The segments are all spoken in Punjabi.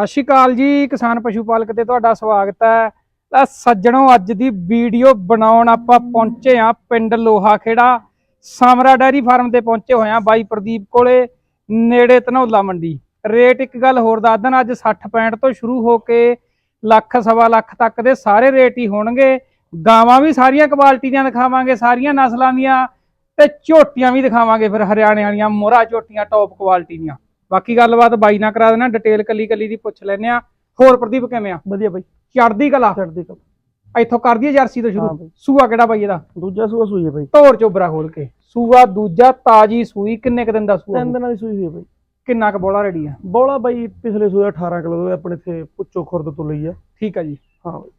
ਸਤਿ ਸ਼੍ਰੀ ਅਕਾਲ ਜੀ, ਕਿਸਾਨ ਪਸ਼ੂ ਪਾਲਕ ਤੇ ਤੁਹਾਡਾ ਸਵਾਗਤ ਹੈ। ਤਾਂ ਸੱਜਣੋ, ਅੱਜ ਦੀ ਵੀਡੀਓ ਬਣਾਉਣ ਆਪਾਂ ਪਹੁੰਚੇ ਆ ਪਿੰਡ ਲੋਹਾ ਖੇੜਾ ਸਾਮਰਾ ਡੈਰੀ ਫਾਰਮ ਤੇ ਪਹੁੰਚੇ ਹੋਏ ਆ ਬਾਈ ਪ੍ਰਦੀਪ ਕੋਲੇ, ਨੇੜੇ ਧਨੌਲਾ ਮੰਡੀ। ਰੇਟ ਇੱਕ ਗੱਲ ਹੋਰ ਦੱਸ ਦੇਣ, ਅੱਜ 60 65 ਤੋਂ ਸ਼ੁਰੂ ਹੋ ਕੇ ਲੱਖ, ਸਵਾ ਲੱਖ ਤੱਕ ਦੇ ਸਾਰੇ ਰੇਟ ਹੀ ਹੋਣਗੇ। ਗਾਵਾਂ ਵੀ ਸਾਰੀਆਂ ਕੁਆਲਿਟੀ ਦੀਆਂ ਦਿਖਾਵਾਂਗੇ, ਸਾਰੀਆਂ ਨਸਲਾਂ ਦੀਆਂ ਤੇ ਝੋਟੀਆਂ ਵੀ ਦਿਖਾਵਾਂਗੇ ਫਿਰ, ਹਰਿਆਣੇ ਵਾਲੀਆਂ, ਮੋਹਰਾ ਝੋਟੀਆਂ ਟੌਪ ਕੁਆਲਿਟੀ ਦੀਆਂ। ਬਾਕੀ ਗੱਲਬਾਤ ਬਾਈ ਨਾਲ ਕਰਾ ਦੇਣਾ ਡਿਟੇਲ ਕੱਲੀ ਕੱਲੀ ਦੀ ਪੁੱਛ ਲੈਨੇ ਆ ਹੋਰ ਪ੍ਰਦੀਪ ਕਿਵੇਂ ਆ? ਵਧੀਆ ਬਾਈ। ਚੜਦੀ ਕਲਾ? ਚੜਦੀ ਕਲ। ਇੱਥੋਂ ਕਰ ਦਈਏ ਜਰਸੀ ਤੋਂ ਸ਼ੁਰੂ। ਸੂਆ ਕਿਹੜਾ ਬਾਈ ਇਹਦਾ? ਦੂਜਾ ਸੂਆ ਸੂਈ ਹੈ ਬਾਈ। ਧੋਰ ਚੋਬਰਾ ਖੋਲ ਕੇ। ਸੂਆ ਦੂਜਾ ਤਾਜੀ ਸੂਈ ਕਿੰਨੇ ਕ ਦਿਨ ਦਾ ਸੂਆ? ਤਿੰਨ? ਦਿਨਾਂ ਦੀ ਸੂਈ ਹੋਈ ਹੈ ਬਾਈ। ਕਿੰਨਾ ਕ ਬੋਲਾ ਰੈਡੀ ਆ? ਬੋਲਾ ਬਾਈ ਪਿਛਲੇ ਸੂਆ 18 ਕਿਲੋ ਦਾ ਆਪਣੇ ਇੱਥੇ ਪੁੱਚੋ ਖੁਰਦ ਤੋਂ ਲਈ ਆ। ਠੀਕ ਆ ਜੀ। ਹਾਂ ਬਾਈ।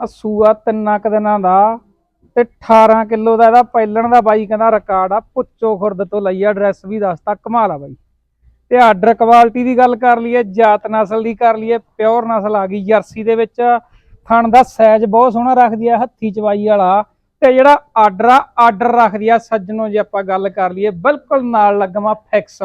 ਆ ਸੂਆ ਤਿੰਨਾਂ ਕ ਦਿਨਾਂ ਦਾ ਤੇ 18 ਕਿਲੋ ਦਾ ਇਹਦਾ ਪਹਿਲਣ ਦਾ ਬਾਈ ਕਹਿੰਦਾ ਰਿਕਾਰਡ ਆ। ਪੁੱਚੋ ਖੁਰਦ ਤੋਂ ਲਈ ਆ ਐਡਰੈਸ ਵੀ ਦੱਸਤਾ। ਕਮਾਲ ਆ ਬਾਈ। ਤੇ ਆਰਡਰ ਕੁਆਲਿਟੀ ਦੀ ਗੱਲ ਕਰ ਲਈਏ ਜਾਤ ਨਸਲ ਦੀ ਕਰ ਲਈਏ ਪਿਓਰ ਨਸਲ ਆ ਗਈ ਜਰਸੀ ਦੇ ਵਿੱਚ। ਥਣ ਦਾ ਸਾਈਜ਼ ਬਹੁਤ ਸੋਹਣਾ ਰੱਖਦੀ ਆ ਹੱਥੀ ਚਵਾਈ ਵਾਲਾ। ਤੇ ਜਿਹੜਾ ਆਰਡਰ ਆ ਆਰਡਰ ਰੱਖਦੀ ਆ ਸੱਜਣੋ ਜੇ ਆਪਾਂ ਗੱਲ ਕਰ ਲਈਏ ਬਿਲਕੁਲ ਨਾਲ ਲੱਗਵਾ ਫਿਕਸ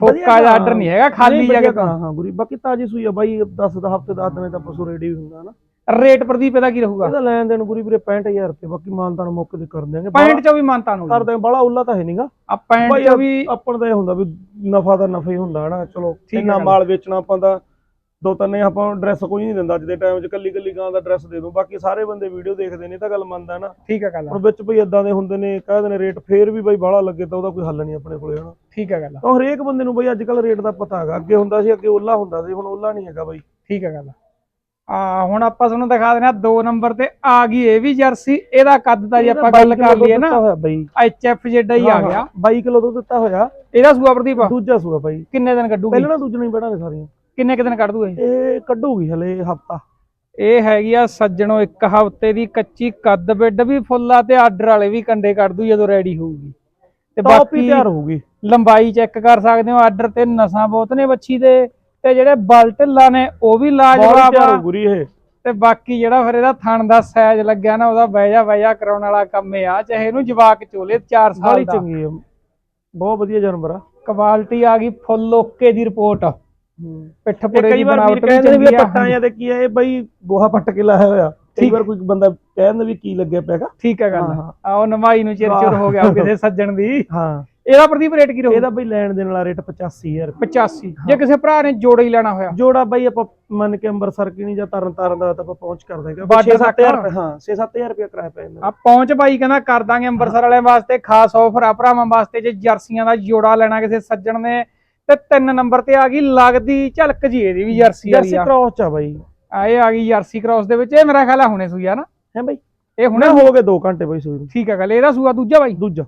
ਫੋਕਾ ਦਾ ਆਰਡਰ ਨਹੀਂ ਹੈਗਾ ਖਾਲੀ ਜਗ੍ਹਾ ਹਾਂ ਹਾਂ ਗੁਰੀ ਬਾਕੀ ਤਾਜੀ ਸੂਈ ਆ ਬਾਈ 10 ਦਾ ਹਫ਼ਤੇ 10 ਦਿਨੇ ਤਾਂ ਪਸ਼ੂ ਰੈਡੀ ਹੁੰਦਾ ਨਾ। ਰੇਟ ਪ੍ਰਦੀਪ ਇਹਦਾ ਕੀ ਰਹੂਗਾ? ਇਹਦਾ ਲੈਣ ਦੇਣ ਗੁਰੀ ਵੀਰੇ 65000 ਰੁਪਏ ਬਾਕੀ ਮਾਨਤਾਨ ਮੌਕੇ ਤੇ ਕਰ ਦਿਆਂਗੇ। ਪੈਂਟ ਚੋਂ ਵੀ ਮਾਨਤਾ ਨੂੰ ਕਰ ਦਿਆਂਗੇ ਬਾਲਾ ਉੱਲਾ ਤਾਂ ਹੈ ਨਹੀਂਗਾ ਆ ਚੋਂ ਵੀ ਆਪਣ ਦਾ ਇਹ ਹੁੰਦਾ ਵੀ ਨਫਾ ਦਾ ਨਫਾ ਹੀ ਹੁੰਦਾ ਹਨਾ ਚਲੋ ਇੰਨਾ। ਮਾਲ ਵੇਚਣਾ ਆਪਾਂ ਦਾ ਦੋ ਤਿੰਨ ਆਪਾਂ ਡਰੈਸ ਕੋਈ ਨਹੀਂ ਦਿੰਦਾ ਅੱਜ ਦੇ ਟਾਈਮ 'ਚ ਕੱਲੀ ਕੱਲੀ ਗਾਂ ਦਾ ਡਰੈਸ ਦੇ ਦੂੰ ਬਾਕੀ ਸਾਰੇ ਬੰਦੇ ਵੀਡੀਓ ਦੇਖਦੇ ਨੇ ਤਾਂ ਗੱਲ ਮੰਨਦਾ ਨਾ। ਠੀਕ ਹੈ ਗੱਲ। ਹੁਣ ਵਿੱਚ ਬਈ ਇਦਾਂ ਦੇ ਹੁੰਦੇ ਨੇ ਕਹਿੰਦੇ ਨੇ ਰੇਟ ਫੇਰ ਵੀ ਬਈ ਬਾਹਲਾ ਲੱਗੇ ਤਾਂ ਉਹਦਾ ਕੋਈ ਹੱਲ ਨਹੀਂ ਆਪਣੇ ਕੋਲੇ ਹਨਾ। ਠੀਕ ਹੈ ਗੱਲ। ਤਾਂ ਹਰੇਕ ਬੰਦੇ ਨੂੰ ਬਈ ਅੱਜ ਕੱਲ ਰੇਟ ਦਾ ਪਤਾ ਹੈਗਾ ਅੱਗੇ ਹੁੰਦਾ ਸੀ ਅੱਗੇ ਓਲਾ ਹੁੰਦਾ ਸੀ ਹੁਣ ਓਲਾ ਨਹੀਂ ਹੈਗਾ ਬਈ। ਠੀਕ ਹੈ ਗੱਲ। ਆ ਹੁਣ ਆਪਾਂ ਤੁਹਾਨੂੰ ਦਿਖਾ ਦਿੰਦੇ ਆ ਦੋ ਨੰਬਰ ਤੇ ਆ ਗਈ ਇਹ ਵੀ ਜਰਸੀ ਇਹਦਾ ਕੱਦ ਤਾਂ ਜੇ ਆਪਾਂ ਗੱਲ ਕਰ ਲਈਏ ਨਾ। ਐਚ ਐਫ ਜਿਹੜਾ ਹੀ ਆ ਗਿਆ। 22 ਕਿਲੋ ਦੁੱਧ ਦਿੱਤਾ ਹੋਇਆ। ਇਹਦਾ ਸੂਆ ਪ੍ਰਦੀਪ? ਦੂਜਾ ਸੂਆ ਬਾਈ। ਕਿੰਨੇ ਦਿਨ ਕੱਢੂਗੀ? ਪਹਿਲਾਂ ਨਾ ਦੂਜਾ ਨਹੀਂ ਬੜਾ ਨੇ ਸਾਰੀਆਂ। ਕਿੰਨੇ ਕੁ ਦਿਨ ਕੱਢ ਦੂ ਇਹ ਕੱਢੂਗੀ ਹਲੇ ਹਫਤਾ। ਇਹ ਹੈਗੀ ਆ ਸੱਜਣੋ ਇੱਕ ਹਫ਼ਤੇ ਦੀ ਕੱਚੀ ਕੱਦ ਬਿੱਡ ਵੀ ਫੁੱਲਾ ਤੇ ਆਰਡਰ ਵਾਲੇ ਵੀ ਕੰਡੇ ਕੱਢ ਦੂ ਜਦੋਂ ਰੈਡੀ ਹੋਊਗੀ। ਤੇ ਬਾਕੀ ਤਿਆਰ ਹੋਊਗੀ। ਲੰਬਾਈ ਚੈੱਕ ਕਰ ਸਕਦੇ ਹੋ ਆਰਡਰ ਤੇ ਨਸਾਂ ਬਹੁਤ ਨੇ ਬੱਚੀ ਦੇ। ਤੇ ਜਿਹੜੇ ਬਲ ਢਿੱਲਾ ਨੇ ਉਹ ਵੀ ਲਾਜਵਾਬ ਆ ਇਹ। ਤੇ ਬਾਕੀ ਜਿਹੜਾ ਫਿਰ ਇਹਦਾ ਥਣ ਦਾ ਸਾਈਜ਼ ਲੱਗਿਆ ਨਾ ਉਹਦਾ ਬੈਜਾ ਬੈਜਾ ਕਰਾਉਣ ਵਾਲਾ ਕੰਮ ਆ ਚਾਹੇ ਇਹਨੂੰ ਜਵਾਕ ਚੋਲੇ 4 ਸਾਲ ਦਾ। ਚੰਗੀ ਹੈ ਬਹੁਤ ਵਧੀਆ ਜਾਨਵਰ ਆ। ਕੁਆਲਿਟੀ ਆ ਗਈ ਫੁੱਲ ਓਕੇ ਦੀ ਰਿਪੋਰਟ ਪਿੱਠ ਕਈ ਦੀ ਬਣਾਵਟ ਵੀ ਕਹਿੰਦੇ ਨੇ ਵੀ ਚੰਗੀ ਆ ਪੱਟਾਂ ਜਾਂ ਤੇ ਕੀ ਹੈ ਇਹ ਬਈ ਗੋਹਾ ਪੱਟ ਕੇ ਲਾਇਆ ਹੋਇਆ। ਕਈ। ਵਾਰ ਕੋਈ ਬੰਦਾ ਕਹਿੰਦਾ ਵੀ ਕੀ ਲੱਗਿਆ ਪਿਆਗਾ ਠੀਕ ਹੈ ਗੱਲ। ਆ ਉਹ ਨੂੰ ਚਿਰ ਚਿਰ ਹੋ ਗਿਆ ਕਿਸੇ ਸੱਜਣ ਦੀ। ਹਾਂ। ਇਹਦਾ ਪ੍ਰਦੀਪ ਰੇਟ ਕੀ ਰਹੂ ਇਹਦਾ ਬਈ ਲੈਣ ਦੇਣ ਵਾਲਾ ਰੇਟ 85000 ਰੁਪਏ 85 ਜੇ ਕਿਸੇ ਭਰਾ ਨੇ ਜੋੜਾ ਹੀ ਲੈਣਾ ਹੋਇਆ। ਜੋੜਾ ਬਈ ਆਪਾਂ ਮੰਨ ਕੇ ਅੰਮ੍ਰਿਤਸਰ ਕੀ ਨਹੀਂ ਜਾਂ ਤਰਨ ਤਾਰਨ ਦਾ ਤਾਂ ਆਪਾਂ ਪਹੁੰਚ ਕਰ ਦਾਂਗੇ। ਬਾਰਡਰ 6-7000 ਤੱਕ? ਰੁਪਏ ਹਾਂ 6-7000 ਰੁਪਏ ਕਿਰਾਇਆ ਪੈ ਜਾਂਦਾ। ਆ ਪਹੁੰਚ ਬਾਈ ਕਹਿੰਦਾ ਕਰ ਦਾਂਗੇ ਅੰਮ੍ਰਿਤਸਰ ਵਾਲਿਆਂ ਵਾਸਤੇ ਖਾਸ ਆਫਰ ਆ ਭਰਾਵਾਂ ਵਾਸਤੇ ਜੇ ਜਰਸੀਆਂ ਦਾ ਜੋੜਾ ਲੈਣਾ ਕਿਸੇ ਸੱਜਣ ਨੇ ਤੇ ਤਿੰਨ ਨੰਬਰ ਤੇ ਆ ਗਈ ਲੱਗਦੀ ਝਲਕ ਜੀ ਇਹਦੀ ਵੀ ਜਰਸੀ ਵਾਲੀ ਜਰਸੀ ਆ। ਕ੍ਰੋਸ ਚ ਆ ਬਾਈ। ਆ ਇਹ ਆ ਗਈ ਜਰਸੀ ਕ੍ਰਾਸ ਦੇ ਵਿੱਚ। ਇਹ ਮੇਰਾ ਖਿਆਲ ਆ ਹੁਣੇ ਸੂਈ ਆ ਨਾ। ਹੈ ਬਾਈ? ਇਹ ਹੁਣੇ ਹੋ ਗਏ 2 ਘੰਟੇ ਬਾਈ ਸੂਈ ਠੀਕ ਹੈ ਗੱਲ ਇਹਦਾ ਸੂਆ ਦੂਜਾ ਬਾਈ? ਦੂਜਾ।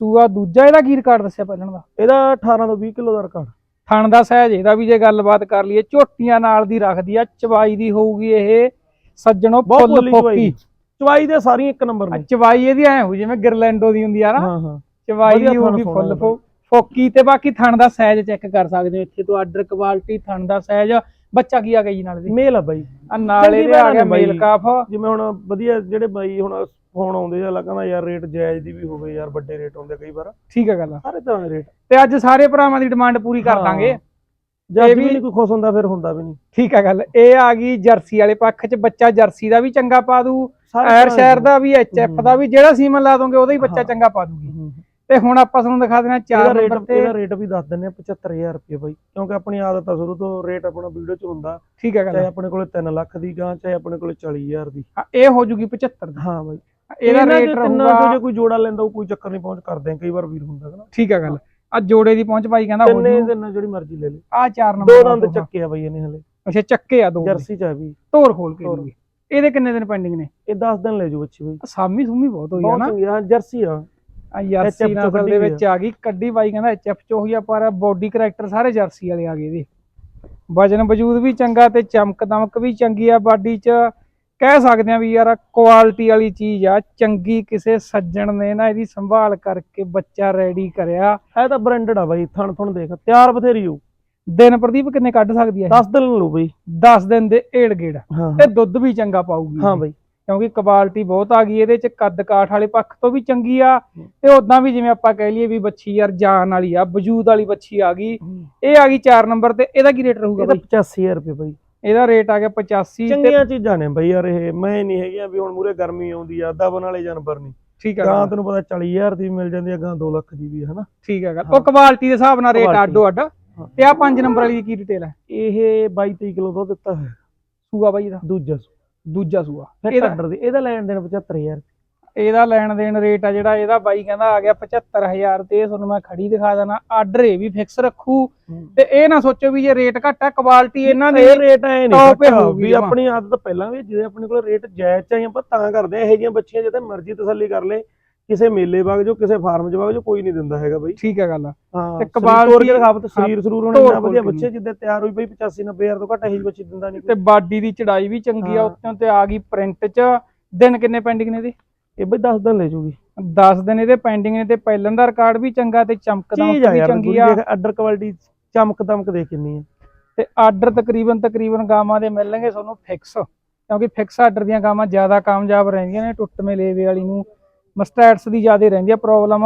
ਸੂਆ ਦੂਜਾ ਇਹਦਾ ਕੀ ਰਿਕਾਰਡ ਦੱਸਿਆ ਪਹਿਲਾਂ ਦਾ? ਇਹਦਾ 18 ਤੋਂ 20 ਕਿਲੋ ਦਾ ਰਿਕਾਰਡ ਥਣ ਦਾ ਸਹਿਜ ਇਹਦਾ ਵੀ ਜੇ ਗੱਲਬਾਤ ਕਰ ਲਈਏ ਝੋਟੀਆਂ ਨਾਲ ਦੀ ਰੱਖਦੀ ਆ ਚਵਾਈ ਦੀ ਹੋਊਗੀ ਇਹ ਸੱਜਣੋ ਫੁੱਲ ਫੋਕੀ। ਚਵਾਈ ਦੇ ਸਾਰੀਆਂ ਇੱਕ ਨੰਬਰ ਨੇ। ਚਵਾਈ ਇਹਦੀ ਐ ਹੋ ਜਿਵੇਂ ਗਿਰਲੈਂਡੋ ਦੀ ਹੁੰਦੀ ਆ ਨਾ। ਹਾਂ ਹਾਂ। ਚਵਾਈ ਦੀ ਹੋਊਗੀ ਫੁੱਲ ਫੋਕੀ ਤੇ ਬਾਕੀ ਥਣ ਦਾ ਸਾਈਜ਼ ਚੈੱਕ ਕਰ ਸਕਦੇ ਹੋ ਇੱਥੇ ਤੋਂ ਆਰਡਰ ਕੁਆਲਿਟੀ ਥਣ ਦਾ ਸਾਈਜ਼ ਬੱਚਾ ਕੀ ਆ ਗਿਆ ਜੀ ਨਾਲ ਦੇ? ਮੇਲ ਆ ਬਾਈ। ਆ ਨਾਲ ਇਹਦੇ ਆ ਗਿਆ। ਮੇਲ ਕਾਫ। ਜਿਵੇਂ ਹੁਣ ਵਧੀਆ ਜਿਹੜੇ ਬਾਈ ਹੁਣ ਫੋਨ ਆਉਂਦੇ ਆ ਲੱਗਦਾ ਯਾਰ ਰੇਟ ਜਾਇਜ਼ ਦੀ ਵੀ ਹੋਵੇ ਯਾਰ ਵੱਡੇ ਰੇਟ ਆਉਂਦੇ ਕਈ ਵਾਰ। ਠੀਕ ਹੈ ਗੱਲ ਸਾਰੇ ਤਰ੍ਹਾਂ ਦੇ ਰੇਟ ਤੇ ਅੱਜ ਸਾਰੇ ਭਰਾਵਾਂ ਦੀ ਡਿਮਾਂਡ ਪੂਰੀ ਕਰ। ਦਾਂਗੇ ਜਦ ਵੀ ਨਹੀਂ ਕੋਈ ਖੁਸ਼ ਹੁੰਦਾ ਫਿਰ ਹੁੰਦਾ ਵੀ ਨਹੀਂ ਠੀਕ ਹੈ ਗੱਲ। ਇਹ ਆ ਗਈ ਜਰਸੀ ਵਾਲੇ ਪੱਖ 'ਚ ਬੱਚਾ ਜਰਸੀ ਦਾ ਵੀ ਚੰਗਾ ਪਾ ਦੂ ਐਰ ਸ਼ਹਿਰ ਦੇ। ਵੀ ਐਚਐਫ ਦਾ ਵੀ ਜਿਹੜਾ ਸੀਮਨ ਲਾ ਦੋਗੇ ਉਹਦਾ ਹੀ ਬੱਚਾ। ਚੰਗਾ ਪਾ ਦੂਗੀ। ਤੇ ਹੁਣ ਆਪਾਂ ਤੁਹਾਨੂੰ ਦਿਖਾ ਦੇਣਾ ਚਾਰ ਨੰਬਰ ਤੇ ਇਹਦਾ ਰੇਟ ਵੀ ਦੱਸ ਦਿੰਨੇ ਆ 75000 ਰੁਪਏ ਬਾਈ। ਕਿਉਂਕਿ ਆਪਣੀ ਆਦਤ ਆ ਸ਼ੁਰੂ ਤੋਂ ਰੇਟ ਆਪਣਾ ਵੀਡੀਓ 'ਚ ਹੁੰਦਾ। ਠੀਕ ਹੈ ਗੱਲ ਚਾਹੇ ਆਪਣੇ ਕੋਲੇ 3 ਲੱਖ ਦੀ ਗਾਂ ਚਾਹੇ ਆਪਣੇ ਕੋਲੇ 40000 ਦੀ। ਇਹ ਹੋ ਜੂਗੀ 75 ਦੀ। ਹਾਂ ਬਾਈ। ਇਹਦਾ ਰੇਟ ਤਿੰਨਾਂ ਰਹੂਗਾ। ਜੇ ਕੋਈ ਜੋੜਾ ਲੈਂਦਾ ਉਹ ਕੋਈ ਚੱਕਰ ਨਹੀਂ ਪਹੁੰਚ ਕਰਦੇ ਆ, ਕਈ ਵਾਰ ਵੀਰ ਹੁੰਦਾ ਹੈ ਨਾ ਠੀਕ ਹੈ ਗੱਲ। ਆ ਜੋੜੇ ਦੀ ਪਹੁੰਚ ਪਾਈ ਕਹਿੰਦਾ ਹੋ ਤਿੰਨੇ ਜੂ। ਦਿਨ ਜਿਹੜੀ ਮਰਜ਼ੀ ਲੈ ਲੈ ਆ ਚਾਰ ਨੰਬਰ ਦੋ ਦੰਦ। ਚੱਕੇ ਆ ਬਾਈ ਇਹਨੇ ਹਲੇ। ਅੱਛਾ ਚੱਕੇ ਆ ਦੋ ਜਰਸੀ ਚ ਆ ਵੀ। ਧੋਰ ਖੋਲ ਕੇ। ਦੂਗੀ ਇਹਦੇ। ਕਿੰਨੇ ਦਿਨ ਪੈਂਡਿੰਗ ਨੇ? ਇਹ 10 ਦਿਨ ਲੈ ਜੂ ਬੱਚੀ ਬਾਈ। ਸਾਮੀ ਸੁਮੀ ਬਹੁਤ ਹੋਈ ਆ ਨਾ। ਹਾਂ, ਜਰਸੀ ਆ। ਆ ਜਰਸੀ ਨਸਲ ਦੇ ਵਿੱਚ ਆ। ਗਈ। ਕੱਢੀ ਬਾਈ ਕਹਿੰਦਾ ਐਚਐਫ ਚ ਹੋਈ ਆ ਪਰ ਬੋਡੀ ਕਰੈਕਟਰ ਸਾਰੇ ਜਰਸੀ ਵਾਲੇ ਆ ਗਏ ਇਹਦੇ। ਵਜਨ ਵਜੂਦ ਵੀ ਚੰਗਾ ਤੇ ਚਮਕ ਦਮਕ ਵੀ ਚੰਗੀ ਆ ਬਾਡੀ ਚ। ਕਹਿ ਸਕਦੇ ਆ ਵੀ ਯਾਰ ਕੁਆਲਿਟੀ ਵਾਲੀ ਚੀਜ਼ ਆ ਚੰਗੀ ਕਿਸੇ ਸੱਜਣ ਨੇ ਨਾ ਇਹਦੀ ਸੰਭਾਲ ਕਰਕੇ ਬੱਚਾ ਰੈਡੀ ਕਰਿਆ। ਇਹ ਤਾਂ ਬ੍ਰਾਂਡਡ ਆ ਬਾਈ ਥਣ ਥਣ ਦੇਖ ਤਿਆਰ ਬਥੇਰੀ ਹੋ। ਦਿਨ ਪ੍ਰਦੀਪ ਕਿੰਨੇ ਕੱਢ ਸਕਦੀ ਹੈ 10 ਦਿਨ ਲਓ ਬਾਈ। 10 ਦਿਨ ਦੇ ਏੜ ਗੇੜ। ਤੇ ਦੁੱਧ ਵੀ ਚੰਗਾ ਪਾਊਗੀ। ਹਾਂ ਬਾਈ। ਕਿਉਂਕਿ ਕੁਆਲਿਟੀ ਬਹੁਤ ਆ ਗਈ ਇਹਦੇ ਚ ਕੱਦ ਕਾਠ ਵਾਲੇ ਪੱਖ ਤੋਂ ਵੀ ਚੰਗੀ ਆ। ਤੇ ਉਦਾਂ ਵੀ ਜਿਵੇਂ ਆਪਾਂ ਕਹਿ ਲਈਏ ਵੀ ਬੱਚੀ ਯਾਰ ਜਾਨ ਵਾਲੀ ਆ ਵਜੂਦ ਵਾਲੀ ਬੱਚੀ ਆ ਗਈ। ਇਹ ਆ ਗਈ 4 ਨੰਬਰ ਤੇ ਇਹਦਾ ਕੀ ਰੇਟ ਰਹੂਗਾ ਬਾਈ? 85000 ਰੁਪਏ ਬਾਈ। ਇਹਦਾ ਰੇਟ ਆ ਗਿਆ 85 ਤੇ ਚੰਗੀਆਂ ਚੀਜ਼ਾਂ ਨੇ ਬਈ ਯਾਰ ਇਹ ਮੈਂ ਨਹੀਂ ਹੈਗੀਆਂ ਵੀ ਹੁਣ ਮੂਰੇ ਗਰਮੀ ਆਉਂਦੀ ਆ ਦਬਨ ਵਾਲੇ ਜਾਨਵਰ ਨਹੀਂ। ਠੀਕ ਆ ਗਾਂ ਤੈਨੂੰ ਪਤਾ 40000 ਦੀ ਮਿਲ ਜਾਂਦੀ ਆ ਗਾਂ 2 ਲੱਖ ਦੀ ਵੀ ਹਨਾ? ਠੀਕ ਆ ਉਹ ਕੁਆਲਿਟੀ ਦੇ ਹਿਸਾਬ ਨਾਲ ਰੇਟ Quality। ਅੱਡੋ ਤੇ ਆ 5 ਨੰਬਰ ਵਾਲੀ ਦੀ ਕੀ ਡਿਟੇਲ ਹੈ ਇਹ 22 23 ਕਿਲੋ ਦੁੱਧ ਦਿੱਤਾ ਹੋਇਆ। ਸੂਆ ਬਾਈ ਇਹਦਾ ਦੂਜਾ। ਦੂਜਾ ਸੂਆ। ਫਿਰ ਇਹਦਾ ਆਰਡਰ ਦੀ ਇਹਦਾ ਲੈਣ ਦੇਣ 75000 ਇਹਦਾ ਲੈਣ ਦੇਣ ਰੇਟ ਆ ਜਿਹੜਾ ਇਹਦਾ ਬਾਈ ਕਹਿੰਦਾ ਆ ਗਿਆ 75000 ਤੇ ਇਹ ਤੁਹਾਨੂੰ ਮੈਂ ਖੜੀ ਦਿਖਾ ਦੇਣਾ। ਆਰਡਰ ਇਹ ਵੀ ਫਿਕਸ ਰੱਖੂ ਤੇ ਇਹ ਨਾ ਸੋਚੋ ਵੀ ਜੇ ਰੇਟ ਘੱਟ ਆ ਕੁਆਲਿਟੀ ਇਹਨਾਂ ਦੀ ਇਹ ਰੇਟ ਐ ਨਹੀਂ ਵੀ। ਆਪਣੀ ਆਦਤ ਪਹਿਲਾਂ ਵੀ ਜਿਹਦੇ ਆਪਣੇ ਕੋਲ ਰੇਟ ਜਾਇਜ਼ ਚਾਹੀਏ ਆਪਾਂ ਤਾਂ ਕਰਦੇ ਆ ਇਹੋ ਜਿਹੀਆਂ ਬੱਚੀਆਂ ਜਿੱਤੇ ਮਰਜ਼ੀ ਤਸੱਲੀ ਕਰ ਲੈ ਕਿਸੇ ਮੇਲੇ ਵਗ ਜਾਓ ਕਿਸੇ ਫਾਰਮ 'ਚ ਵਗ ਜਾਓ ਕੋਈ ਨਹੀਂ ਦਿੰਦਾ ਹੈਗਾ ਬਈ। ਠੀਕ ਹੈ ਗੱਲ ਤੇ ਕਬਾਲ ਦੀ- ਦਿਖਾਵਤ ਸਰੀਰ ਸਰੂਰ ਹੋਣੇ ਇੰਨਾ ਵਧੀਆ ਬੱਚੇ ਜਿੱਦੇ ਤਿਆਰ ਹੋਈ ਬਈ 85 90000 ਤੋਂ ਘੱਟ ਇਹੀ ਬੱਚੀ ਦਿੰਦਾ ਨਹੀਂ ਤੇ ਬਾਡੀ ਦੀ ਚੜਾਈ ਵੀ ਚੰਗੀ ਆ। ਉੱਤੋਂ ਤੇ ਆ ਗਈ ਪ੍ਰਿੰਟ ਚ। ਦਿਨ ਕਿੰਨੇ ਪੈਂਡਿੰਗ ਨੇ ਇਹਦੇ? ਇਹ ਬਈ 10 ਦਿਨ ਲੈ ਜੂਗੀ। 10 ਦਿਨ ਇਹਦੇ ਪੈਂਡਿੰਗ ਨੇ ਤੇ ਪਹਿਲਾਂ ਦਾ ਰਿਕਾਰਡ ਵੀ ਚੰਗਾ ਤੇ ਚਮਕ ਚੀਜ਼ ਦਮਕ ਆ ਵੀ ਚੰਗੀ ਆ। ਆਰਡਰ ਕੁਆਲਿਟੀ ਚਮਕ ਦਮਕ ਦੇ ਕਿੰਨੀ ਆ। ਤੇ ਆਰਡਰ ਤਕਰੀਬਨ ਤਕਰੀਬਨ ਗਾਵਾਂ ਦੇ ਮਿਲਣਗੇ ਤੁਹਾਨੂੰ ਫਿਕਸ ਕਿਉਂਕਿ ਫਿਕਸ ਆਰਡਰ ਦੀਆਂ ਗਾਵਾਂ ਜ਼ਿਆਦਾ ਕਾਮਯਾਬ ਰਹਿੰਦੀਆਂ ਨੇ ਟੁੱਟਵੇਂ ਲੇਵੇ ਵਾਲੀ ਨੂੰ ਮਸਟੈਟਸ ਦੀ ਜ਼ਿਆਦਾ ਰਹਿੰਦੀ ਆ ਪ੍ਰੋਬਲਮ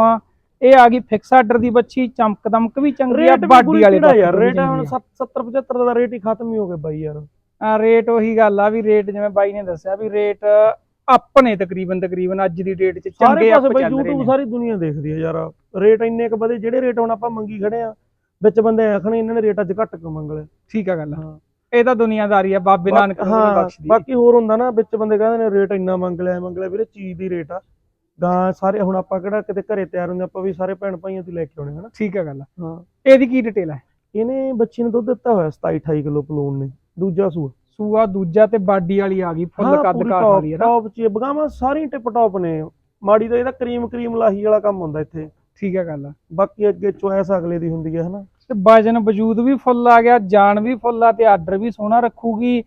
ਇਹ ਆ ਗਈ ਫਿਕਸ ਆਰਡਰ ਦੀ ਬੱਚੀ ਚਮਕ ਦਮਕ ਵੀ ਚੰਗੀ ਆ ਬਾਡੀ ਵਾਲੇ ਦਾ ਯਾਰ ਰੇਟ ਹੁਣ ਚੰਗੀ ਆ। 70 75 ਦਾ ਰੇਟ ਹੀ ਖਤਮ ਹੀ ਹੋ ਗਿਆ ਬਾਈ ਯਾਰ। ਆ ਰੇਟ ਉਹੀ ਗੱਲ ਆ ਵੀ ਰੇਟ ਜਿਵੇਂ ਬਾਈ ਨੇ ਦੱਸਿਆ ਵੀ ਰੇਟ ਆਪਣੇ ਤਕਰੀਬਨ ਤਕਰੀਬਨ ਅੱਜ ਦੀ ਡੇਟ 'ਚ ਸਾਰੇ ਚੰਗੇ ਪਾਸੇ ਅੱਪ ਬਈ ਚੱਲ ਰਹੇ YouTube ਸਾਰੀ ਦੁਨੀਆ ਦੇਖਦੀ ਹੈ ਯਾਰ। ਰੇਟ ਇੰਨੇ ਕ ਵਧੇ ਜਿਹੜੇ ਰੇਟ ਹੁਣ ਆਪਾਂ ਮੰਗੀ ਖੜੇ ਆ ਵਿੱਚ ਬੰਦੇ ਆਖਣੇ ਇਹਨਾਂ ਨੇ ਰੇਟ ਅੱਜ ਘੱਟ ਕਿਉਂ ਮੰਗ ਲਿਆ? ਠੀਕ ਆ ਗੱਲ ਹਾਂ। ਇਹ ਤਾਂ ਦੁਨੀਆਦਾਰੀ ਆ ਬਾਬੇ ਨਾਨਕ ਨੂੰ ਬਖਸ਼ਦੀ। ਬਾਕੀ ਹੋਰ ਹੁੰਦਾ ਨਾ ਵਿੱਚ ਬੰਦੇ ਕਹਿੰਦੇ ਨੇ ਰੇਟ ਇੰਨਾ ਮੰਗ ਲਿਆ ਮੰਗ ਲਿਆ ਵੀਰੇ ਚੀਜ਼ ਦੀ ਰੇਟ ਆ। ਗਾਂ ਸਾਰੇ ਹੁਣ ਆਪਾਂ ਕਿਹੜਾ ਕਿਤੇ ਘਰੇ ਤਿਆਰ ਹੁੰਦੇ ਆਪਾਂ ਵੀ ਸਾਰੇ ਭੈਣ ਭਾਈਆਂ ਤੋਂ ਲੈ ਕੇ ਆਉਣੇ ਹਨਾ? ਠੀਕ ਆ ਗੱਲ ਹਾਂ। ਇਹਦੀ ਕੀ ਡਿਟੇਲ ਹੈ ਇਹਨੇ ਬੱਚੀ ਨੂੰ ਦੁੱਧ ਦਿੱਤਾ ਹੋਇਆ 27 28 ਕਿਲੋ ਪਲੂਨ ਨੇ ਦੂਜਾ ਸੂਆ। ਸੂਆ ਦੂਜਾ ਤੇ ਬਾਡੀ ਵਾਲੀ ਆ ਗਈ ਫੁੱਲ ਕੱਦ ਕਾਠ ਵਾਲੀ ਹੈ ਨਾ। ਟੌਪ ਚ ਬਗਾਵਾਂ ਸਾਰੀ ਟਿਪ ਟੌਪ ਨੇ। ਮਾੜੀ ਤਾਂ ਇਹਦਾ ਕਰੀਮ ਕਰੀਮ ਲਾਹੀ ਵਾਲਾ ਕੰਮ ਹੁੰਦਾ ਇੱਥੇ। ਠੀਕ ਹੈ ਗੱਲ ਬਾਕੀ ਅੱਗੇ ਚੁਆਇਸ ਅਗਲੇ ਦੀ ਹੁੰਦੀ ਹੈ ਹਨਾ। ਤੇ ਵਜਨ ਵਜੂਦ ਵੀ ਫੁੱਲ ਆ ਗਿਆ ਜਾਨ ਵੀ ਫੁੱਲ ਆ ਤੇ ਆਰਡਰ ਵੀ ਸੋਹਣਾ ਰੱਖੂਗੀ।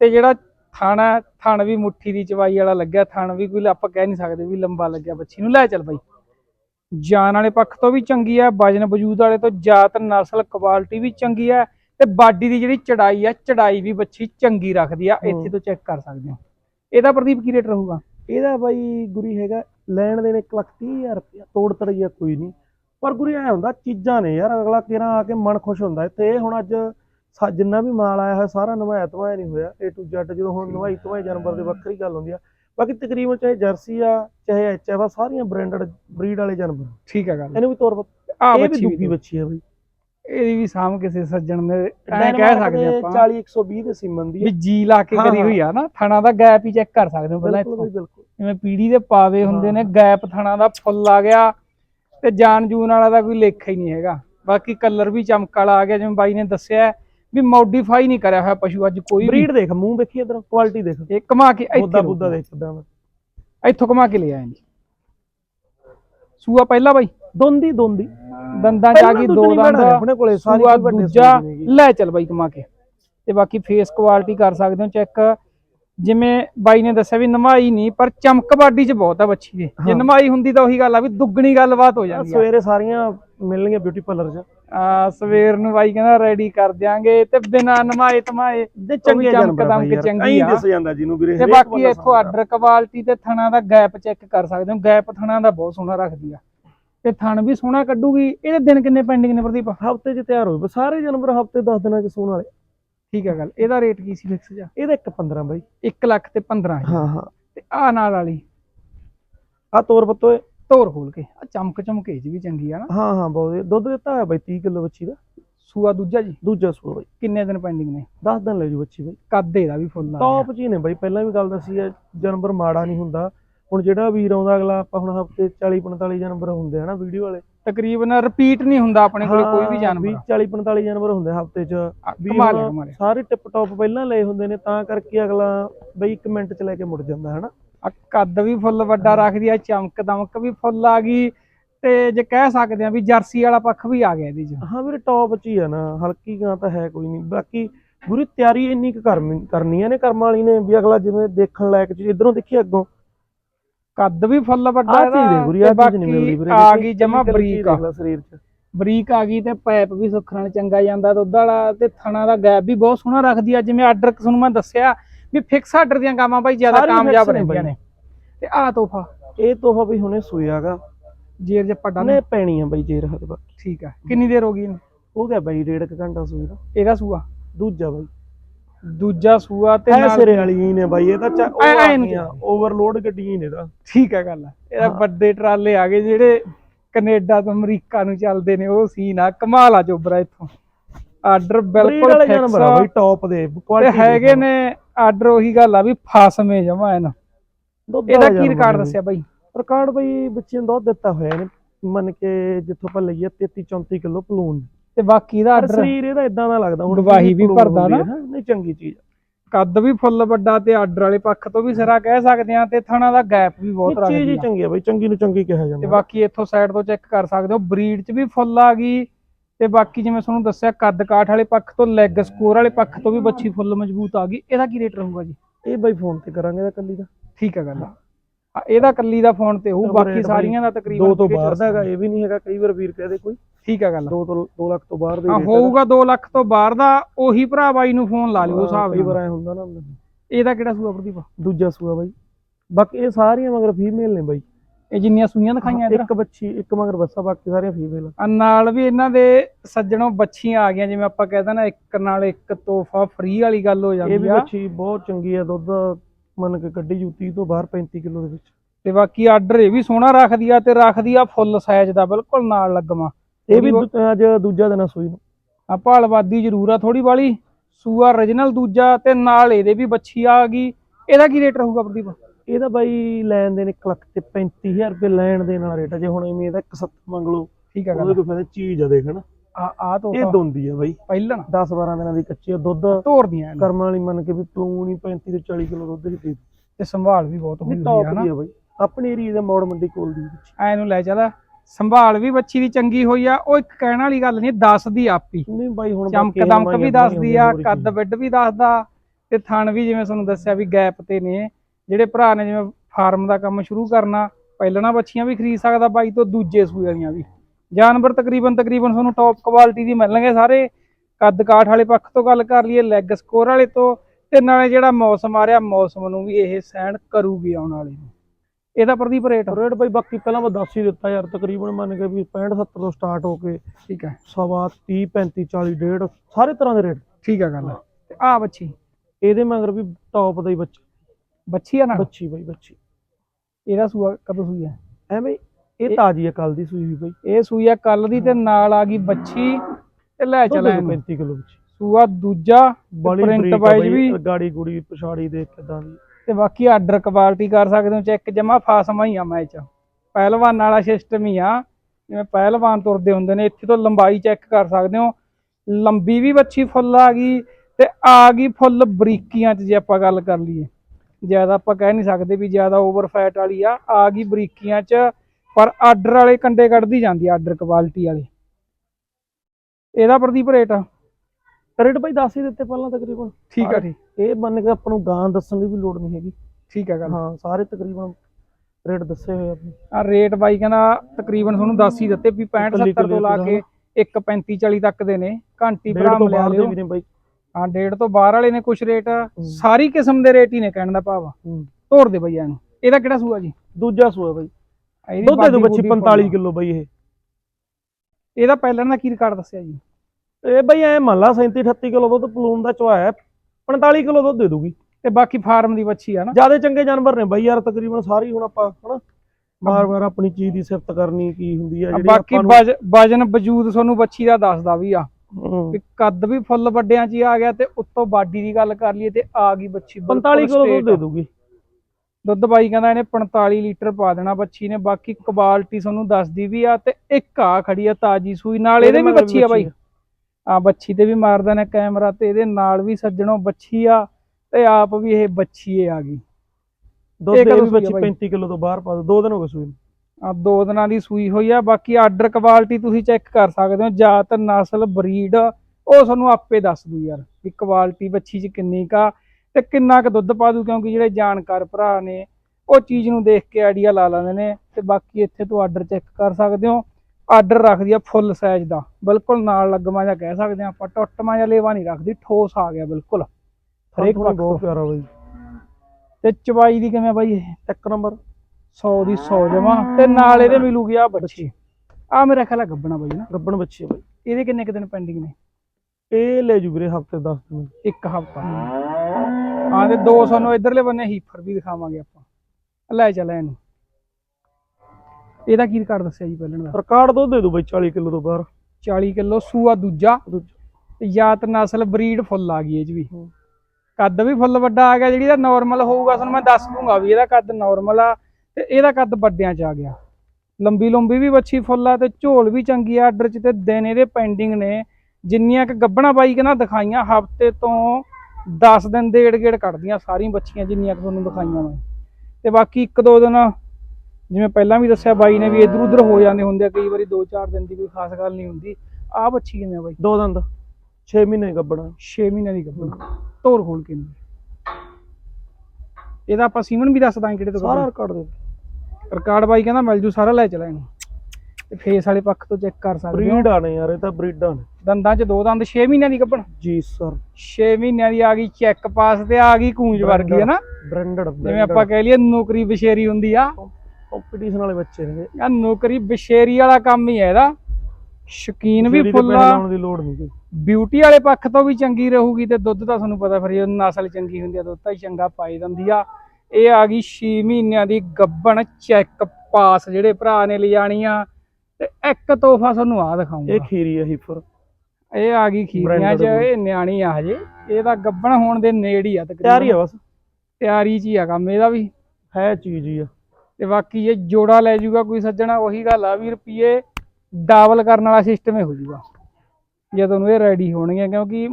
ਤੇ ਜਿਹੜਾ ਥਾਣਾ ਥਣ ਵੀ ਮੁੱਠੀ ਦੀ ਚਵਾਈ ਵਾਲਾ ਲੱਗਿਆ ਥਣ ਵੀ ਕੋਈ ਆਪਾਂ ਕਹਿ ਨਹੀਂ ਸਕਦੇ ਵੀ ਲੰਬਾ ਲੱਗਿਆ ਬੱਚੀ ਨੂੰ। ਲੈ ਚੱਲ ਬਾਈ। ਜਾਨ ਵਾਲੇ ਪੱਖ ਤੋਂ ਵੀ ਚੰਗੀ ਆ ਵਜਨ ਵਜੂਦ ਵਾਲੇ ਤੋਂ ਜਾਤ ਨਸਲ ਕੁਆਲਿਟੀ ਵੀ ਚੰਗੀ ਆ। ਤੇ ਬਾਡੀ ਦੀ ਜਿਹੜੀ ਚੜਾਈ ਆ ਚੜਾਈ ਵੀ ਬੱਚੀ ਚੰਗੀ ਰੱਖਦੀ ਆ ਇੱਥੇ ਤੋਂ ਚੈੱਕ ਕਰ ਸਕਦੇ ਹੋ। ਇਹਦਾ ਪ੍ਰਦੀਪ ਕੀ ਰੇਟ ਰਹੂਗਾ? ਇਹਦਾ ਬਾਈ ਗੁਰੀ ਹੈਗਾ ਲੈਣ ਦੇਣ 1 ਲੱਖ 30000 ਰੁਪਇਆ। ਤੋੜ ਤੜਈਆ ਕੋਈ ਨਹੀਂ। ਪਰ ਗੁਰੀ ਐ ਹੁੰਦਾ ਚੀਜ਼ਾਂ ਨੇ ਯਾਰ ਅਗਲਾ ਕਿਰਾਂ ਆ ਕੇ ਮਨ ਖੁਸ਼ ਹੁੰਦਾ। ਇੱਥੇ ਇਹ ਹੁਣ ਅੱਜ ਜਿੰਨਾ ਵੀ ਮਾਲ ਆਇਆ ਹੋਇਆ ਸਾਰਾ ਨਵਾਇਆ ਧਵਾਇਆ ਨਹੀਂ ਹੋਇਆ। A to Z ਜਦੋਂ ਹੁਣ ਨਵਾਈ ਧਵਾਈ ਜਾਨਵਰ ਦੇ ਵੱਖਰੀ ਗੱਲ ਹੁੰਦੀ ਆ। ਬਾਕੀ ਤਕਰੀਬਨ ਚਾਹੇ ਜਰਸੀ ਆ ਚਾਹੇ ਐਚਐਫ ਆ ਸਾਰੀਆਂ ਬ੍ਰਾਂਡਡ ਬਰੀਡ ਵਾਲੇ ਜਾਨਵਰ। ਠੀਕ ਹੈ ਗੱਲ। ਇਹਨੂੰ ਵੀ ਤੋਰ ਆ ਬੱਚੀ ਵੀ ਬੱਚੀ ਆ ਬਈ। ਇਹਦੀ ਵੀ ਸਾਮ ਕਿਸੇ ਸੱਜਣ ਨੇ ਐ ਕਹਿ ਸਕਦੇ ਦੇ ਆਪਾਂ 40 120 ਦੇ ਸੀਮਨ ਦੀ ਵੀ। ਜੀ ਲਾ ਕੇ ਕਰੀ। ਹੋਈ ਆ ਨਾ ਥਣਾ ਦਾ ਗੈਪ ਹੀ ਚੈੱਕ ਕਰ ਸਕਦੇ ਹੋ ਪਹਿਲਾਂ ਬਿਲਕੁਲ ਇੱਥੋਂ ਜਿਵੇਂ ਪੀੜੀ ਦੇ ਪਾਵੇ ਹੁੰਦੇ ਨੇ। ਗੈਪ ਥਣਾ ਦਾ ਫੁੱਲ ਆ ਗਿਆ ਤੇ ਜਾਨ ਜੂਨ ਵਾਲਾ ਦਾ ਕੋਈ ਲੇਖਾ ਹੀ ਨਹੀਂ ਹੈਗਾ ਬਾਕੀ ਕਲਰ ਵੀ ਚਮਕ ਵਾਲਾ ਆ ਗਿਆ ਜਿਵੇਂ ਬਾਈ ਨੇ ਦੱਸਿਆ ਵੀ ਮੋਡੀਫਾਈ ਨਹੀਂ ਕਰਿਆ ਹੋਇਆ ਪਸ਼ੂ ਅੱਜ ਕੋਈ ਬਰੀਡ ਦੇਖ ਮੂੰਹ ਵੇਖੀ ਇਧਰ ਕੁਆਲਿਟੀ ਦੇਖ ਇਹ ਕਮਾ ਕੇ ਬੁੱਧਾ ਇੱਥੇ ਬੁੱਧਾ ਰੁਕੋ। ਦੇਖ ਕਿਦਾਂ ਇੱਥੋਂ ਕਮਾ ਕੇ ਲੈ ਆਏ ਜੀ ਸੂਆ ਪਹਿਲਾ ਬਾਈ ਦੋਂਦੀ ਦੋਂਦੀ। ਦੰਦਾਂ ਚ ਆ ਗਈ ਦੋ ਦੰਦ। ਆਪਣੇ ਕੋਲੇ ਸਾਰੀ ਦੂਜਾ। ਲੈ ਚੱਲ ਬਾਈ ਕਮਾ ਕੇ। ਤੇ ਬਾਕੀ ਫੇਸ ਕੁਆਲਿਟੀ ਕਰ ਸਕਦੇ ਹੋ ਚੈੱਕ ਜਿਵੇਂ ਬਾਈ ਨੇ ਦੱਸਿਆ ਵੀ ਨਮਾਈ ਨਹੀਂ ਪਰ ਚਮਕ ਬਾਡੀ ਚ ਬਹੁਤ ਆ ਬੱਚੀ ਦੇ। ਜੇ। ਨਮਾਈ ਹੁੰਦੀ ਤਾਂ ਉਹੀ ਗੱਲ ਆ ਵੀ ਦੁੱਗਣੀ ਗੱਲਬਾਤ ਹੋ ਜਾਂਦੀ ਆ। ਸਵੇਰੇ ਸਾਰੀਆਂ ਮਿਲਣਗੀਆਂ ਬਿਊਟੀ ਪਾਰਲਰ 'ਚ। ਆ ਸਵੇਰ ਨੂੰ ਬਾਈ ਕਹਿੰਦਾ ਰੈਡੀ ਕਰ ਦਿਆਂਗੇ ਤੇ ਬਿਨਾ ਨਮਾਏ ਤਮਾਏ ਦੇ ਚੰਗੇ ਬਾਈ ਯਾਰ, ਚੰਗੀ ਆ। ਦਿਸ ਜਾਂਦਾ ਜਿਹਨੂੰ ਵੀਰੇ ਤੇ ਬਾਕੀ ਇੱਥੋਂ ਆਰਡਰ ਕੁਆਲਿਟੀ ਤੇ ਥਣਾ ਦਾ ਗੈਪ ਚੈੱਕ ਕਰ ਸਕਦੇ ਹੋ ਗੈਪ ਥਣਾ ਦਾ ਬਹੁਤ ਸੋਹਣਾ ਰੱਖਦੀ ਆ। ਤੇ ਥਣ ਵੀ ਸੋਹਣਾ ਕੱਢੂਗੀ। ਇਹਦੇ ਦਿਨ ਕਿੰਨੇ ਪੈਂਡਿੰਗ ਨੇ ਪ੍ਰਦੀਪ? ਹਫ਼ਤੇ 'ਚ ਤਿਆਰ ਹੋਏ। ਬਸ ਸਾਰੇ ਜਾਨਵਰ ਹਫ਼ਤੇ 10 ਦਿਨਾਂ 'ਚ ਸੂਣ ਵਾਲੇ ਠੀਕ ਹੈ ਗੱਲ। ਇਹਦਾ ਰੇਟ ਕੀ ਸੀ ਫਿਕਸ ਜਾ ਇਹਦਾ ਇੱਕ 15 ਬਾਈ। 1 ਲੱਖ ਤੇ 15000 ਹਾਂ ਹਾਂ। ਤੇ ਆ ਨਾਲ ਵਾਲੀ। ਆ ਤੋਰ ਪੱਤੋ ਧੋਰ ਖੋਲ ਕੇ। ਆ ਚਮਕ ਚਮਕੇ ਚ ਵੀ ਚੰਗੀ ਆ ਨਾ। ਹਾਂ ਹਾਂ ਬਹੁਤ। ਦੁੱਧ ਦਿੱਤਾ ਹੋਇਆ ਬਾਈ 30 ਕਿਲੋ ਬੱਚੀ ਦਾ। ਸੂਆ ਦੂਜਾ ਜੀ? ਦੂਜਾ ਸੂਆ ਬਾਈ। ਕਿੰਨੇ ਦਿਨ ਪੈਂਡਿੰਗ ਨੇ? 10 ਦਿਨ ਲੈ ਜੂ ਬੱਚੀ ਬਾਈ। ਕੱਦ ਇਹਦਾ ਵੀ ਫੁੱਲ ਆ। ਟੌਪ ਹੀ ਨੇ ਬਾਈ। ਪਹਿਲਾਂ ਵੀ ਗੱਲ ਦੱਸੀ ਹੈ ਜਾਨਵਰ ਮਾੜਾ ਨਹੀਂ ਹੁੰਦਾ। ਹੁਣ ਜਿਹੜਾ ਵੀਰ ਆਉਂਦਾ ਅਗਲਾ ਆਪਾਂ ਹੁਣ ਹਫ਼ਤੇ 40 45 ਜਾਨਵਰ ਹੁੰਦੇ ਆ ਨਾ ਵੀਡੀਓ ਵਾਲੇ। ਤਕਰੀਬਨ ਰਿਪੀਟ ਨਹੀਂ ਹੁੰਦਾ ਆਪਣੇ ਕੋਲ ਕੋਈ ਵੀ ਜਾਨਵਰ। 40 45 ਜਾਨਵਰ ਹੁੰਦੇ ਹਫ਼ਤੇ 'ਚ। ਕਮਾਲ ਹੈ ਕਮਾਲ ਸਾਰੇ ਟਿਪ ਟੌਪ ਪਹਿਲਾਂ ਲਏ ਹੁੰਦੇ ਨੇ ਤਾਂ ਕਰਕੇ ਅਗਲਾ ਬਈ 1 ਮਿੰਟ 'ਚ ਲੈ ਕੇ ਮੁੜ ਜਾਂਦਾ ਹਨਾ? ਆ ਕੱਦ ਵੀ ਫੁੱਲ ਵੱਡਾ ਰੱਖਦੀ ਆ ਚਮਕ ਦਮਕ ਵੀ ਫੁੱਲ ਆ ਗਈ। ਤੇ ਜੇ ਕਹਿ ਸਕਦੇ ਆ ਵੀ ਜਰਸੀ ਵਾਲਾ ਪੱਖ ਵੀ ਆ ਗਿਆ ਇਹਦੇ ਚ। ਹਾਂ ਵੀਰੇ ਟੌਪ 'ਚ ਹੀ ਆ ਨਾ ਹਲਕੀ ਗਾਂ ਤਾਂ ਹੈ ਕੋਈ ਨਹੀਂ। ਬਾਕੀ ਗੁਰੀ ਤਿਆਰੀ ਇੰਨੀ ਕੁ ਕਰਨੀ ਕਰਨੀ ਆ ਨੇ ਕਰਮ ਵਾਲੀ ਨੇ ਵੀ ਅਗਲਾ ਜਿਵੇਂ ਦੇਖਣ ਲਾਇਕ ਚੀਜ਼ ਇਧਰੋਂ ਦੇਖੀ ਅੱਗੋਂ। ਕੱਦ ਵੀ ਫੁੱਲ ਵੱਡਾ ਆਹ ਚੀਜ਼ ਦੇ ਗੁਰੀ ਆ ਚੀਜ਼ ਨਹੀਂ ਮਿਲਦੀ ਬਾਕੀ ਵੀਰੇ ਆ ਦੇਖੀ, ਗਈ ਜਮਾ ਬਰੀਕ ਆ। ਸਰੀਰ 'ਚ। ਬਰੀਕ ਆ ਗਈ ਤੇ ਪਾਈਪ ਵੀ ਸੁੱਖਣ ਚੰਗਾ ਜਾਂਦਾ। ਦੁੱਧ ਵਾਲਾ ਤੇ ਥਣਾ ਦਾ ਗੈਪ ਵੀ ਬਹੁਤ ਸੋਹਣਾ ਰੱਖਦੀ ਆ। ਜਿਵੇਂ ਆਰਡਰ ਤੁਹਾਨੂੰ ਮੈਂ ਦੱਸਿਆ ਵੀ ਫਿਕਸ ਆਰਡਰ ਦੀਆਂ ਗਾਵਾਂ ਬਾਈ ਜ਼ਿਆਦਾ ਕਾਮਯਾਬ ਰਹਿੰਦੀਆਂ। ਨੇ। ਤੇ ਆਹ ਤੋਹਫਾ। ਇਹ ਤੋਹਫਾ ਬਈ ਹੁਣੇ ਸੋਇਆਗਾ। ਜੇਰ ਜੱਪਾ ਡਨ ਨੇ। ਪੈਣੀ ਆ ਬਈ ਜੇਰ ਹੱਦ ਬਾਕੀ। ਠੀਕ ਹੈ ਕਿੰਨੀ ਦੇਰ ਹੋ ਗਈ ਇਹਨੂੰ? ਹੋ ਗਿਆ ਬਈ ਡੇਢ ਘੰਟਾ ਸੂਈ ਦਾ। ਇਹਦਾ ਸੂਆ? ਦੂਜਾ ਬਈ। ਦੂਜਾ ਸੂਆ ਤੇ ਨਾਲ ਸਿਰੇ ਵਾਲੀ ਹੀ ਨੇ ਬਾਈ ਇਹ ਤਾਂ ਓਵਰਲੋਡ ਗੱਡੀਆਂ ਹੀ ਨੇ ਤਾਂ। ਠੀਕ ਹੈ ਗੱਲ ਇਹਦਾ ਵੱਡੇ ਟਰਾਲੇ ਆ ਗਏ ਜਿਹੜੇ ਕੈਨੇਡਾ ਤੋਂ ਅਮਰੀਕਾ ਨੂੰ ਚੱਲਦੇ ਨੇ ਉਹ ਸੀ ਨਾ ਕਮਾਲ ਆ ਜੋਬਰਾ ਇੱਥੋਂ। ਆਰਡਰ ਬਿਲਕੁਲ ਆ ਬਈ ਟੌਪ ਦੇ quality ਹੈਗੇ ਦੇ। ਨੇ ਆਰਡਰ ਉਹੀ ਗੱਲ ਆ ਵੀ ਫਾਸਮੇ ਜਮਾ ਇਹਨਾਂ। ਦੁੱਧ ਇਹਦਾ ਕੀ ਰਿਕਾਰਡ। ਦੱਸਿਆ ਬਾਈ? ਰਿਕਾਰਡ ਬਈ ਬੱਚੇ ਨੂੰ ਦੁੱਧ ਦਿੱਤਾ ਹੋਇਆ ਨੇ ਮੰਨ ਕੇ ਜਿੱਥੋਂ ਆਪਾਂ ਲਈਏ 33 34 ਕਿਲੋ ਪਲੂਨ। ਤੇ ਬਾਕੀ ਦਾ ਪਰ ਆਰਡਰ ਸਰੀਰ ਇਹਦਾ ਇਦਾਂ ਦਾ ਲੱਗਦਾ ਹੁਣ ਗਵਾਹੀ ਵੀ ਭਰਦਾ ਨਾ। ਨਹੀਂ ਚੰਗੀ ਚੀਜ਼ ਆ। ਕੱਦ ਵੀ ਫੁੱਲ ਵੱਡਾ ਤੇ ਆਰਡਰ ਵਾਲੇ ਪੱਖ ਤੋਂ ਵੀ ਸਿਰਾ ਕਹਿ ਸਕਦੇ ਆ ਤੇ ਥਣਾ ਦਾ ਗੈਪ ਵੀ ਬਹੁਤ ਨਹੀਂ, ਚੀਜ਼ ਰੱਖਦੀ ਹੀ ਆ। ਚੰਗੀ ਆ ਬਈ ਚੰਗੀ ਨੂੰ ਚੰਗੀ ਕਿਹਾ ਤੇ ਜਾਂਦਾ ਬਾਕੀ ਇੱਥੋਂ ਸਾਈਡ ਤੋਂ ਚੈੱਕ ਕਰ ਸਕਦੇ ਹੋ ਬਰੀਡ 'ਚ ਵੀ ਫੁੱਲ ਆ ਗਈ ਤੇ ਬਾਕੀ ਜਿਵੇਂ ਤੁਹਾਨੂੰ ਦੱਸਿਆ ਕੱਦ ਕਾਠ ਵਾਲੇ ਪੱਖ ਤੋਂ ਲੈਗ ਸਕੋਰ ਵਾਲੇ ਪੱਖ ਤੋਂ ਵੀ ਬੱਚੀ ਫੁੱਲ ਮਜ਼ਬੂਤ ਆ ਗਈ। ਇਹਦਾ ਕੀ ਰੇਟ ਰਹੂਗਾ ਜੀ? ਇਹ ਬਈ ਫੋਨ ਤੇ ਕਰਾਂਗੇ ਇਹਦਾ ਕੱਲੀ ਦਾ। ਠੀਕ ਹੈ ਗੱਲ ਆ। ਇਹਦਾ ਕੱਲੀ ਦਾ ਫੋਨ ਤੇ ਹੋਊ ਬਾਕੀ ਸਾਰੀਆਂ ਦਾ ਤਕਰੀਬਨ ਦੋ ਤੋਂ ਬਾਹਰ ਦਾ ਹੈਗਾ ਇਹ ਵੀ ਨਹੀਂ ਹੈਗਾ ਕਈ ਵਾਰ ਵੀਰ ਕਹਦੇ ਕੋਈ ਠੀਕ ਹੈ ਗੱਲ। ਦੋ ਤੋਂ 2 ਲੱਖ ਤੋਂ ਬਾਹਰ ਦੇ ਆ। ਹੋਊਗਾ 2 ਲੱਖ ਤੋਂ ਬਾਹਰ ਦਾ ਉਹੀ ਭਰਾ ਬਾਈ ਨੂੰ ਫੋਨ ਲਾ ਲਿਓ ਉਸ ਹਿਸਾਬ ਕਈ ਵਾਰ ਨਾਲ ਐ ਹੁੰਦਾ ਨਾ ਇਹਦਾ ਕਿਹੜਾ ਸੂਆ ਪ੍ਰਦੀਪ? ਦੂਜਾ ਸੂਆ ਬਾਈ। ਬਾਕੀ ਇਹ ਸਾਰੀਆਂ ਮਗਰ ਫੀਮੇਲ ਨੇ ਬਾਈ। ਇਹ ਜਿੰਨੀਆਂ ਸੂਈਆਂ ਦਿਖਾਈਆਂ ਇਧਰ। ਇੱਕ ਬੱਚੀ ਇੱਕ ਮਗਰ ਬੱਸਾ ਬਾਕੀ ਸਾਰੀਆਂ ਫੀਮੇਲ ਆ। ਨਾਲ ਵੀ ਇਹਨਾਂ ਦੇ ਸੱਜਣੋਂ ਬੱਚੀਆਂ ਆ ਗਈਆਂ ਜਿਵੇਂ ਆਪਾਂ ਕਹਿੰਦੇ ਨਾ ਇੱਕ ਨਾਲ ਇੱਕ ਤੋਹਫਾ ਫ੍ਰੀ ਵਾਲੀ ਗੱਲ ਹੋ ਇਹ ਜਾਂਦੀ ਵੀ ਆ। ਬੱਚੀ ਬਹੁਤ ਚੰਗੀ ਆ ਦੁੱਧ ਮੰਨ ਕੇ ਕੱਢੀ ਜੂ 30 ਤੋਂ ਬਾਹਰ 35 ਕਿਲੋ ਦੇ ਵਿੱਚ। ਤੇ ਬਾਕੀ ਆਰਡਰ ਇਹ ਵੀ ਸੋਹਣਾ ਰੱਖਦੀ ਆ ਤੇ ਰੱਖਦੀ ਆ ਫੁੱਲ ਸਾਈਜ਼ ਦਾ ਬਿਲਕੁਲ ਨਾਲ ਲੱਗਵਾ। ਇਹ ਵੀ ਦੂ- ਅੱਜ ਦੂਜਾ ਦਿਨ ਆ ਸੂਈ ਨੂੰ। ਆ ਭਾਲਵਾਦੀ ਜ਼ਰੂਰ ਆ ਥੋੜੀ ਵਾਲੀ। ਸੂਆ origignal ਦੂਜਾ ਤੇ ਨਾਲ ਇਹਦੇ ਵੀ ਬੱਚੀ ਆ ਗਈ। ਇਹਦਾ ਕੀ ਰੇਟ ਰਹੂਗਾ ਪ੍ਰਦੀਪ? ਇਹਦਾ ਬਾਈ ਲੈਣ ਦੇ ਨੇ 1 ਲੱਖ ਤੇ 35000 ਰੁਪਏ ਲੈਣ ਦੇ ਨਾਲ ਰੇਟ ਆ। ਜੇ ਹੁਣ ਐਵੇਂ ਇਹਦਾ 170 ਮੰਗ ਲਓ ਠੀਕ ਆ ਉਹਦੇ ਗੱਲ ਕੋਈ ਫਾਇਦਾ ਚੀਜ਼ ਆ ਦੇਖਣ ਆ ਆ ਇਹ ਤੋਹਫਾ ਦੋਂਦੀ ਆ ਬਾਈ। ਪਹਿਲਣ 10 12 ਦਿਨਾਂ ਦੀ ਕੱਚੀ ਆ। ਦੁੱਧ ਤੋਰਦੀਆਂ ਇਹਨੂੰ। ਕਰਮਾਂ ਵਾਲੀ ਮੰਨ ਕੇ ਵੀ ਪਲੂਣ ਹੀ 35 ਤੋਂ 40 ਕਿਲੋ ਦੁੱਧ ਦੀ ਤੇ ਸੰਭਾਲ ਵੀ ਬਹੁਤ ਹੁੰਦੀ ਟੌਪ ਆ ਨਾ। ਦੀ ਆ ਬਾਈ। ਆਪਣੇ ਏਰੀਆ ਦੇ ਮੋੜ ਮੰਡੀ ਕੋਲ ਦੀ ਐ ਨੂੰ ਲੈ ਚੱਲ। ਸੰਭਾਲ ਵੀ ਬੱਚੀ ਦੀ ਚੰਗੀ ਹੋਈ ਆ ਉਹ ਇੱਕ ਕਹਿਣ ਵਾਲੀ ਗੱਲ ਨਹੀਂ ਦੱਸਦੀ ਆਪੀ। ਨਹੀਂ ਬਾਈ ਹੁਣ ਚਮਕ ਦਮਕ ਵੀ ਦੱਸਦੀ ਆ ਕੱਦ ਬਿੱਡ ਵੀ ਦੱਸਦਾ ਤੇ ਥਣ ਵੀ ਜਿਵੇਂ ਤੁਹਾਨੂੰ ਦੱਸਿਆ ਵੀ ਗੈਪ ਤੇ ਨੇ। ਜਿਹੜੇ ਭਰਾ ਨੇ ਜਿਵੇਂ ਫਾਰਮ ਦਾ ਕੰਮ ਸ਼ੁਰੂ ਕਰਨਾ ਪਹਿਲਣਾ ਬੱਚੀਆਂ ਵੀ ਖਰੀਦ ਸਕਦਾ ਬਾਈ ਤੋਂ ਦੂਜੇ ਸੂਏ ਵਾਲੀਆਂ ਵੀ। ਜਾਨਵਰ ਤਕਰੀਬਨ ਤਕਰੀਬਨ ਤੁਹਾਨੂੰ ਟੌਪ ਕੁਆਲਿਟੀ ਦੀ ਮਿਲਣਗੇ ਸਾਰੇ। ਕੱਦ ਕਾਠ ਵਾਲੇ ਪੱਖ ਤੋਂ ਗੱਲ ਕਰ ਲਈਏ ਲੈਗ ਸਕੋਰ ਵਾਲੇ ਤੋਂ। ਤੇ ਨਾਲੇ ਜਿਹੜਾ ਮੌਸਮ ਆ ਰਿਹਾ ਮੌਸਮ ਨੂੰ ਵੀ ਇਹ ਸਹਿਣ ਕਰੂਗੀ ਆਉਣ ਵਾਲੇ ਨੂੰ। ਇਹਦਾ ਪ੍ਰਦੀਪ ਰੇਟ। ਰੇਟ ਬਾਈ ਬਾਕੀ ਪਹਿਲਾਂ ਮੈਂ ਦੱਸ ਹੀ ਦਿੱਤਾ ਯਾਰ ਤਕਰੀਬਨ ਮੰਨ ਕੇ ਵੀ 65 70 ਤੋਂ ਸਟਾਰਟ ਹੋ ਕੇ ਠੀਕ ਹੈ ਸਵਾ 30 35 40 ਡੇਢ ਸਾਰੇ ਤਰ੍ਹਾਂ ਦੇ ਰੇਟ। ਠੀਕ ਹੈ ਗੱਲ ਤੇ ਆ ਬੱਚੀ। ਇਹਦੇ ਮਗਰ ਵੀ ਟੌਪ ਦਾ ਹੀ ਬੱਚਾ। ਬੱਚੀ ਆ ਨਾ ਬੱਚੀ ਬਾਈ ਬੱਚੀ। ਇਹਦਾ ਸੂਆ ਕਦੋਂ ਸੂਈ ਹੈ ਐਵੇਂ ਇਹ ਇਹ- ਤਾਜੀ ਆ ਕੱਲ ਦੀ ਸੂਈ ਬਾਈ। ਇਹ ਸੂਈ ਆ ਕੱਲ ਦੀ ਤੇ ਨਾਲ ਆ ਗਈ ਬੱਚੀ। ਤੇ ਲੈ ਚਲਾ ਦੇ 35 ਕਿਲੋ ਵਿੱਚ ਸੂਆ ਦੂਜਾ ਬੜੀ ਪ੍ਰਿੰਟ ਵਾਈਜ਼ ਬਾਈ, ਵੀ। ਗਾੜੀ ਗੁੜੀ ਪਛਾੜੀ ਦੇ ਕਿਦਾਂ ਦੀ। ਤੇ ਬਾਕੀ ਆਰਡਰ ਕੁਆਲਿਟੀ ਕਰ ਸਕਦੇ ਹੋ, ਚੈੱਕ ਜਮਾ ਫਾਸਮਾ ਹੀ ਆ ਮੈਚ ਪਹਿਲਵਾਨ ਵਾਲਾ ਸਿਸਟਮ ਹੀ ਆ। ਜਿਵੇਂ ਪਹਿਲਵਾਨ ਤੁਰਦੇ ਹੁੰਦੇ ਨੇ, ਇੱਥੇ ਤੋਂ ਲੰਬਾਈ ਚੈੱਕ ਕਰ ਸਕਦੇ ਹੋ। ਲੰਬੀ ਵੀ ਬੱਚੀ ਫੁੱਲ ਆ ਗਈ ਤੇ ਆ ਗਈ ਫੁੱਲ ਬਰੀਕੀਆਂ 'ਚ ਜੇ ਆਪਾਂ ਗੱਲ ਕਰ ਲਈਏ। ਜ਼ਿਆਦਾ ਆਪਾਂ ਕਹਿ ਨਹੀਂ ਸਕਦੇ ਵੀ ਜ਼ਿਆਦਾ ਓਵਰ ਫੈਟ ਵਾਲੀ ਆ ਆ ਗਈ ਬਰੀਕੀਆਂ 'ਚ, ਪਰ ਆਰਡਰ ਵਾਲੇ ਕੰਡੇ ਕੱਢਦੀ ਜਾਂਦੀ ਆ, ਆਰਡਰ ਕੁਆਲਿਟੀ ਵਾਲੀ। ਇਹਦਾ ਪ੍ਰਦੀਪ ਰੇਟ ਰੇਟ ਬਾਈ ਦੱਸ ਹੀ ਦਿੱਤੇ ਪਹਿਲਾਂ ਤਕਰੀਬਨ। ਠੀਕ ਆ ਠੀਕ। ਇਹ ਮੰਨ ਕੇ ਆਪਾਂ ਨੂੰ ਗਾਂ ਦੱਸਣ ਦੀ ਵੀ ਲੋੜ ਨਹੀਂ ਹੈਗੀ। ਠੀਕ ਆ ਗੱਲ। ਹਾਂ ਸਾਰੇ ਤਕਰੀਬਨ ਰੇਟ ਦੱਸੇ ਹੋਏ ਆਪਣੇ। ਆ ਰੇਟ ਬਾਈ ਕਹਿੰਦਾ ਤਕਰੀਬਨ ਤੁਹਾਨੂੰ ਦੱਸ ਹੀ ਦਿੱਤੇ ਵੀ 65 ਇਕੱਲੀ 70 ਤੋਂ ਲਾ ਕੇ 1 35 40 ਤੱਕ ਦੇ ਨੇ। ਘੰਟੀ ਭਰਾ ਦੇ ਲਿਓ। ਹਾਂ ਡੇਢ ਤੋਂ ਬਾਹਰ ਵਾਲੇ ਨੇ ਕੁਝ ਰੇਟ। ਸਾਰੀ ਕਿਸਮ ਦੇ ਰੇਟ ਹੀ ਨੇ ਕਹਿਣ ਦਾ ਭਾਵ। ਤੋੜ ਦੇ ਬਈ ਇਹਨੂੰ। ਇਹਦਾ ਕਿਹੜਾ ਸੂਆ ਜੀ? ਦੂਜਾ ਸੂਆ ਬਾਈ। ਦੁੱਧ ਦੇ ਬੱਚੀ ਬੂਡੀ 45 ਫੁੱਲ। ਆ। ਕਿਲੋ ਬਾਈ ਇਹ। ਇਹਦਾ ਪਹਿਲਾਂ ਦਾ ਕੀ ਰਿਕਾਰਡ ਦੱਸਿਆ ਜੀ? ਇਹ ਬਾਈ ਐ ਮੰਨ ਲਾ 37 38 ਕਿਲੋ ਦੁੱਧ ਪਲੂਨ ਦਾ ਚਵਾਇਆ 45 ਕਿਲੋ ਦੁੱਧ ਦੇ ਦੂਗੀ। ਤੇ ਬਾਕੀ ਫਾਰਮ ਦੀ ਬੱਚੀ ਆ ਨਾ। ਜ਼ਿਆਦਾ ਚੰਗੇ ਜਾਨਵਰ ਨੇ ਬਾਈ ਯਾਰ ਤਕਰੀਬਨ ਸਾਰੀ ਹੁਣ ਆਪਾਂ ਹਨਾ? ਮਾਰ ਮਾਰ ਆਪਣੀ ਚੀਜ਼ ਦੀ ਸਿਫਤ ਕਰਨੀ ਕੀ ਹੁੰਦੀ ਆ ਜਿਹੜੀ ਬਾਕੀ ਵਜਨ ਵਜੂਦ ਤੁਹਾਨੂੰ ਬੱਚੀ ਦਾ ਦੱਸਦਾ ਵੀ ਆ। ਵੀ ਕੱਦ ਵੀ ਫੁੱਲ ਵੱਡਿਆਂ 'ਚ ਹੀ ਆ ਗਿਆ ਤੇ ਉੱਤੋਂ ਬਾਡੀ ਦੀ ਗੱਲ ਕਰ ਲਈਏ ਤੇ ਆ ਗਈ ਬੱਚੀ ਬਿਲਕੁਲ 45 ਕਿਲੋ ਦੁੱਧ ਦੇ। ਦੂਗੀ। ਦੁੱਧ ਬਾਈ ਕਹਿੰਦਾ ਇਹਨੇ 45 ਲੀਟਰ ਪਾ ਦੇਣਾ ਬੱਚੀ ਨੇ ਬਾਕੀ ਕੁਆਲਿਟੀ ਤੁਹਾਨੂੰ ਦੱਸਦੀ ਵੀ ਆ ਤੇ ਇੱਕ ਆ ਖੜੀ ਆ ਤਾਜੀ ਸੂਈ ਨਾਲ ਇਹਦੇ ਵੀ ਬੱਚੀ ਆ ਬਾਈ। ਆ ਬੱਚੀ ਤੇ ਵੀ ਮਾਰਦਾ ਨੇ ਕੈਮਰਾ ਤੇ ਇਹਦੇ ਨਾਲ ਵੀ ਸੱਜਣੋਂ ਬੱਚੀ ਆ ਤੇ ਆਪ ਵੀ ਇਹ ਏ ਆ ਗਈ ਦੁੱਧ ਇਹ ਦੇ ਕਦੋਂ ਵੀ ਸੂਈ ਆ ਬੱਚੀ ਬਾਈ? 35 ਕਿਲੋ ਤੋਂ ਬਾਹਰ ਪਾ ਦੋ ਦੋ ਦਿਨ ਹੋ ਗਏ ਸੂਈ ਨੂੰ। ਆ ਦੋ ਦਿਨਾਂ ਦੀ ਸੂਈ ਹੋਈ ਆ ਬਾਕੀ ਆਰਡਰ ਕੁਆਲਿਟੀ ਤੁਸੀਂ ਚੈੱਕ ਕਰ ਸਕਦੇ ਹੋ ਜਾਤ ਨਸਲ ਬਰੀਡ ਉਹ ਤੁਹਾਨੂੰ ਆਪੇ ਦੱਸ ਦੂ ਯਾਰ ਵੀ ਕੁਆਲਿਟੀ ਬੱਚੀ 'ਚ ਕਿੰਨੀ ਕਾ ਤੇ ਕਿੰਨਾ ਕੁ ਦੁੱਧ ਪਾ ਦੂ ਕਿਉਂਕਿ ਜਿਹੜੇ ਜਾਣਕਾਰ ਭਰਾ ਨੇ ਉਹ ਚੀਜ਼ ਨੂੰ ਦੇਖ ਕੇ ਆਈਡੀਆ ਲਾ ਲੈਂਦੇ ਨੇ ਤੇ ਬਾਕੀ ਇੱਥੇ ਤੋਂ ਆਰਡਰ ਚੈੱਕ ਕਰ ਸਕਦੇ ਹੋ ਆਰਡਰ ਰੱਖਦੀ ਆ ਫੁੱਲ ਸਾਈਜ਼ ਦਾ। ਬਿਲਕੁਲ ਨਾਲ ਲੱਗਮਾ ਜਾਂ ਕਹਿ ਸਕਦੇ ਆ ਆਪਾਂ ਟੁੱਟਮਾ ਜਾਂ ਲੇਵਾ ਨਹੀਂ ਰੱਖਦੀ ਠੋਸ ਆ ਗਿਆ ਬਿਲਕੁਲ। ਹਰੇਕ ਪੱਖ ਬਹੁਤ ਪਿਆਰਾ ਬਾਈ। ਤੇ ਚਵਾਈ ਦੀ ਕਿਵੇਂ ਬਾਈ ਇਹ? ਇੱਕ ਨੰਬਰ। 100 ਦੀ 100 ਜਮਾ। ਤੇ ਨਾਲ ਇਹਦੇ ਮਿਲੂਗੀ ਆ ਬੱਚੀ। ਆ ਮੇਰਾ ਖਿਆਲ ਗੱਬਣਾ ਬਾਈ ਨਾ। ਗੱਬਣ ਬੱਚੀ ਬਾਈ। ਇਹਦੇ ਕਿੰਨੇ ਕੁ ਦਿਨ ਪੈਂਡਿੰਗ ਨੇ? ਇਹ ਲੈ ਜੂ ਵੀਰੇ ਹਫ਼ਤੇ 10 ਦਿਨ। ਇੱਕ ਹਫਤਾ। ਹਾਂ ਤੇ 200 ਨੂੰ ਇਧਰਲੇ ਬੰਨੇ ਹੀਫਰ ਵੀ ਦਿਖਾਵਾਂਗੇ ਆਪਾਂ। ਲੈ ਚੱਲ ਇਹਨੂੰ। ਇਹਦਾ ਕੀ ਰਿਕਾਰਡ ਦੱਸਿਆ ਜੀ ਪਹਿਲਣ ਦਾ? ਰਿਕਾਰਡ ਦੁੱਧ ਦੇ ਦੂ ਬਾਈ 40 ਕਿਲੋ ਤੋਂ ਬਾਹਰ। 40 ਕਿਲੋ ਸੂਆ ਦੂਜਾ। ਤੇ ਜਾਤ ਨਸਲ ਬਰੀਡ ਫੁੱਲ ਆ ਗਈ ਇਹ ਚ ਵੀ। ਕੱਦ ਵੀ ਫੁੱਲ ਵੱਡਾ ਆ ਗਿਆ ਜਿਹੜੀ ਦਾ ਨਾਰਮਲ ਹੋਊਗਾ ਤੁਹਾਨੂੰ ਮੈਂ ਦੱਸ ਦੂੰਗਾ ਵੀ ਇਹਦਾ ਕੱਦ ਨਾਰਮਲ ਆ ਤੇ ਇਹਦਾ ਕੱਦ ਵੱਡਿਆਂ ਚ ਆ ਗਿਆ। ਲੰਬੀ ਲੰਬੀ ਵੀ ਵੱਛੀ ਫੁੱਲ ਆ ਤੇ ਝੋਲ ਵੀ ਚੰਗੀ ਆ ਆਰਡਰ ਚ ਤੇ ਦਿਨ ਇਹਦੇ ਪੈਂਡਿੰਗ ਨੇ। ਜਿੰਨੀਆਂ ਕਿ ਗੱਬਣਾ ਬਾਈ ਕਹਿੰਦਾ ਦਿਖਾਈਆਂ ਹਫ਼ਤੇ ਤੋਂ 10 ਦਿਨ ਦੇ ਏੜ ਗੇੜ ਕੱਢਦੀਆਂ ਸਾਰੀਆਂ ਬੱਚੀਆਂ ਜਿੰਨੀਆਂ ਕਿ ਤੁਹਾਨੂੰ ਦਿਖਾਈਆਂ ਮੈਂ ਤੇ ਬਾਕੀ ਇੱਕ ਦੋ ਦਿਨ ਜਿਵੇਂ ਪਹਿਲਾਂ ਵੀ ਦੱਸਿਆ ਬਾਈ ਨੇ ਵੀ ਇਧਰ ਉਧਰ ਹੋ ਜਾਂਦੇ ਹੁੰਦੇ ਆ ਕਈ ਵਾਰੀ 2-4 ਦਿਨ ਦੀ ਕੋਈ ਖਾਸ ਗੱਲ ਨਹੀਂ ਹੁੰਦੀ। ਆ ਬੱਚੀ ਕਿਵੇਂ ਆ ਬਾਈ? ਦੋ ਦੰਦ 6 ਮਹੀਨੇ ਗੱਬਣਾ। 6 ਮਹੀਨਿਆਂ ਦੀ ਗੱਭਣ ਤੋਰ ਖੋਲ ਕੇ ਨੂੰ ਇਹਦਾ ਆਪਾਂ ਸੀਮਨ ਵੀ ਦੱਸ ਦਾਂਗੇ ਕਿਹੜੇ ਤੋਂ ਸਾਰਾ ਰਿਕਾਰਡ ਦੇ ਰਿਕਾਰਡ ਬਾਈ ਕਹਿੰਦਾ ਮਿਲ ਜੂ ਸਾਰਾ ਲੈ ਚਲਾ ਇਹਨੂੰ ਤੇ ਫੇਸ ਵਾਲੇ ਪੱਖ ਤੋਂ ਚੈੱਕ ਕਰ ਸਕਦੇ ਹੋ। ਬਰੀਡ ਆਣੇ ਯਾਰ ਇਹ ਤਾਂ ਬਰੀਡਾਂ ਨੇ। ਦੰਦਾਂ 'ਚ ਦੋ ਦੰਦ 6 ਮਹੀਨਿਆਂ ਦੀ ਗੱਭਣ ਜੀ ਸਰ। 6 ਮਹੀਨਿਆਂ ਦੀ ਆ ਗਈ ਚੈੱਕ ਪਾਸ ਤੇ ਆ ਗਈ ਕੂੰਜ ਵਰਗੀ ਹੈ ਨਾ। ਬ੍ਰਾਂਡਡ ਜਿਵੇਂ ਆਪਾਂ ਕਹਿ ਲਈਏ ਨੌਕਰੀ ਬਸ਼ੇਰੀ ਹੁੰਦੀ ਆ। ਕੰਪੀਟੀਸ਼ਨ ਵਾਲੇ ਬੱਚੇ ਨੇ ਆ ਨੌਕਰੀ ਬਸ਼ੇਰੀ ਵਾਲਾ ਕੰਮ ਹੀ ਹੈ ਇਹਦਾ। ਸ਼ਕੀਨ ਵੀ ਫੁੱਲਾ। ਲਾਉਣ ਦੀ ਲੋੜ ਨਹੀਂ ਕੋਈ। ਬਿਊਟੀ ਵਾਲੇ ਪੱਖ ਤੋਂ ਵੀ ਚੰਗੀ ਰਹੂਗੀ ਤੇ ਦੁੱਧ ਤਾਂ ਤੁਹਾਨੂੰ ਪਤਾ ਫਿਰ ਇਹ ਨਸਲ ਚੰਗੀ ਹੁੰਦੀ ਆ ਦੁੱਧ ਤਾਂ ਹੀ ਚੰਗਾ ਪਾਈ ਦਿੰਦੀ ਆ। ਇਹ ਆ ਗਈ 6 ਮਹੀਨਿਆਂ ਦੀ ਗੱਬਣ ਚੈੱਕ ਪਾਸ ਜਿਹੜੇ ਭਰਾ ਨੇ ਲਿਜਾਣੀ ਆ। ਤੇ ਇੱਕ ਤੋਹਫਾ ਤੁਹਾਨੂੰ ਆ ਦਿਖਾਉਂਗਾ ਇਹ ਖੀਰੀ ਆ ਹੀਫਰ। ਇਹ ਆ ਗਈ ਖੀਰੀਆਂ ਚ। ਇਹ ਨਿਆਣੀ ਆ ਹਜੇ। ਇਹ ਤਾਂ ਗੱਬਣ ਹੋਣ ਦੇ ਨੇੜੇ ਹੀ ਆ ਤਕਰੀਬਨ। ਤਿਆਰੀ ਆ ਬਸ। ਤਿਆਰੀ ਚ ਹੀ ਆ ਕੰਮ ਇਹਦਾ ਵੀ। ਹੈ ਚੀਜ਼ ਹੀ ਆ। ਤੇ ਬਾਕੀ ਇਹ ਜੋੜਾ ਲੈ ਜਾਊਗਾ ਕੋਈ ਸੱਜਣਾ ਉਹੀ ਗੱਲ ਆ ਵੀ ਰੁਪਏ ਡਬਲ ਕਰਨ ਵਾਲਾ ਸਿਸਟਮ ਹੀ ਹੋ ਜਾਊਗਾ ਜਦੋਂ ਨੂੰ ਇਹ ਰੈਡੀ ਹੋਣਗੀਆਂ ਕਿਉਂਕਿ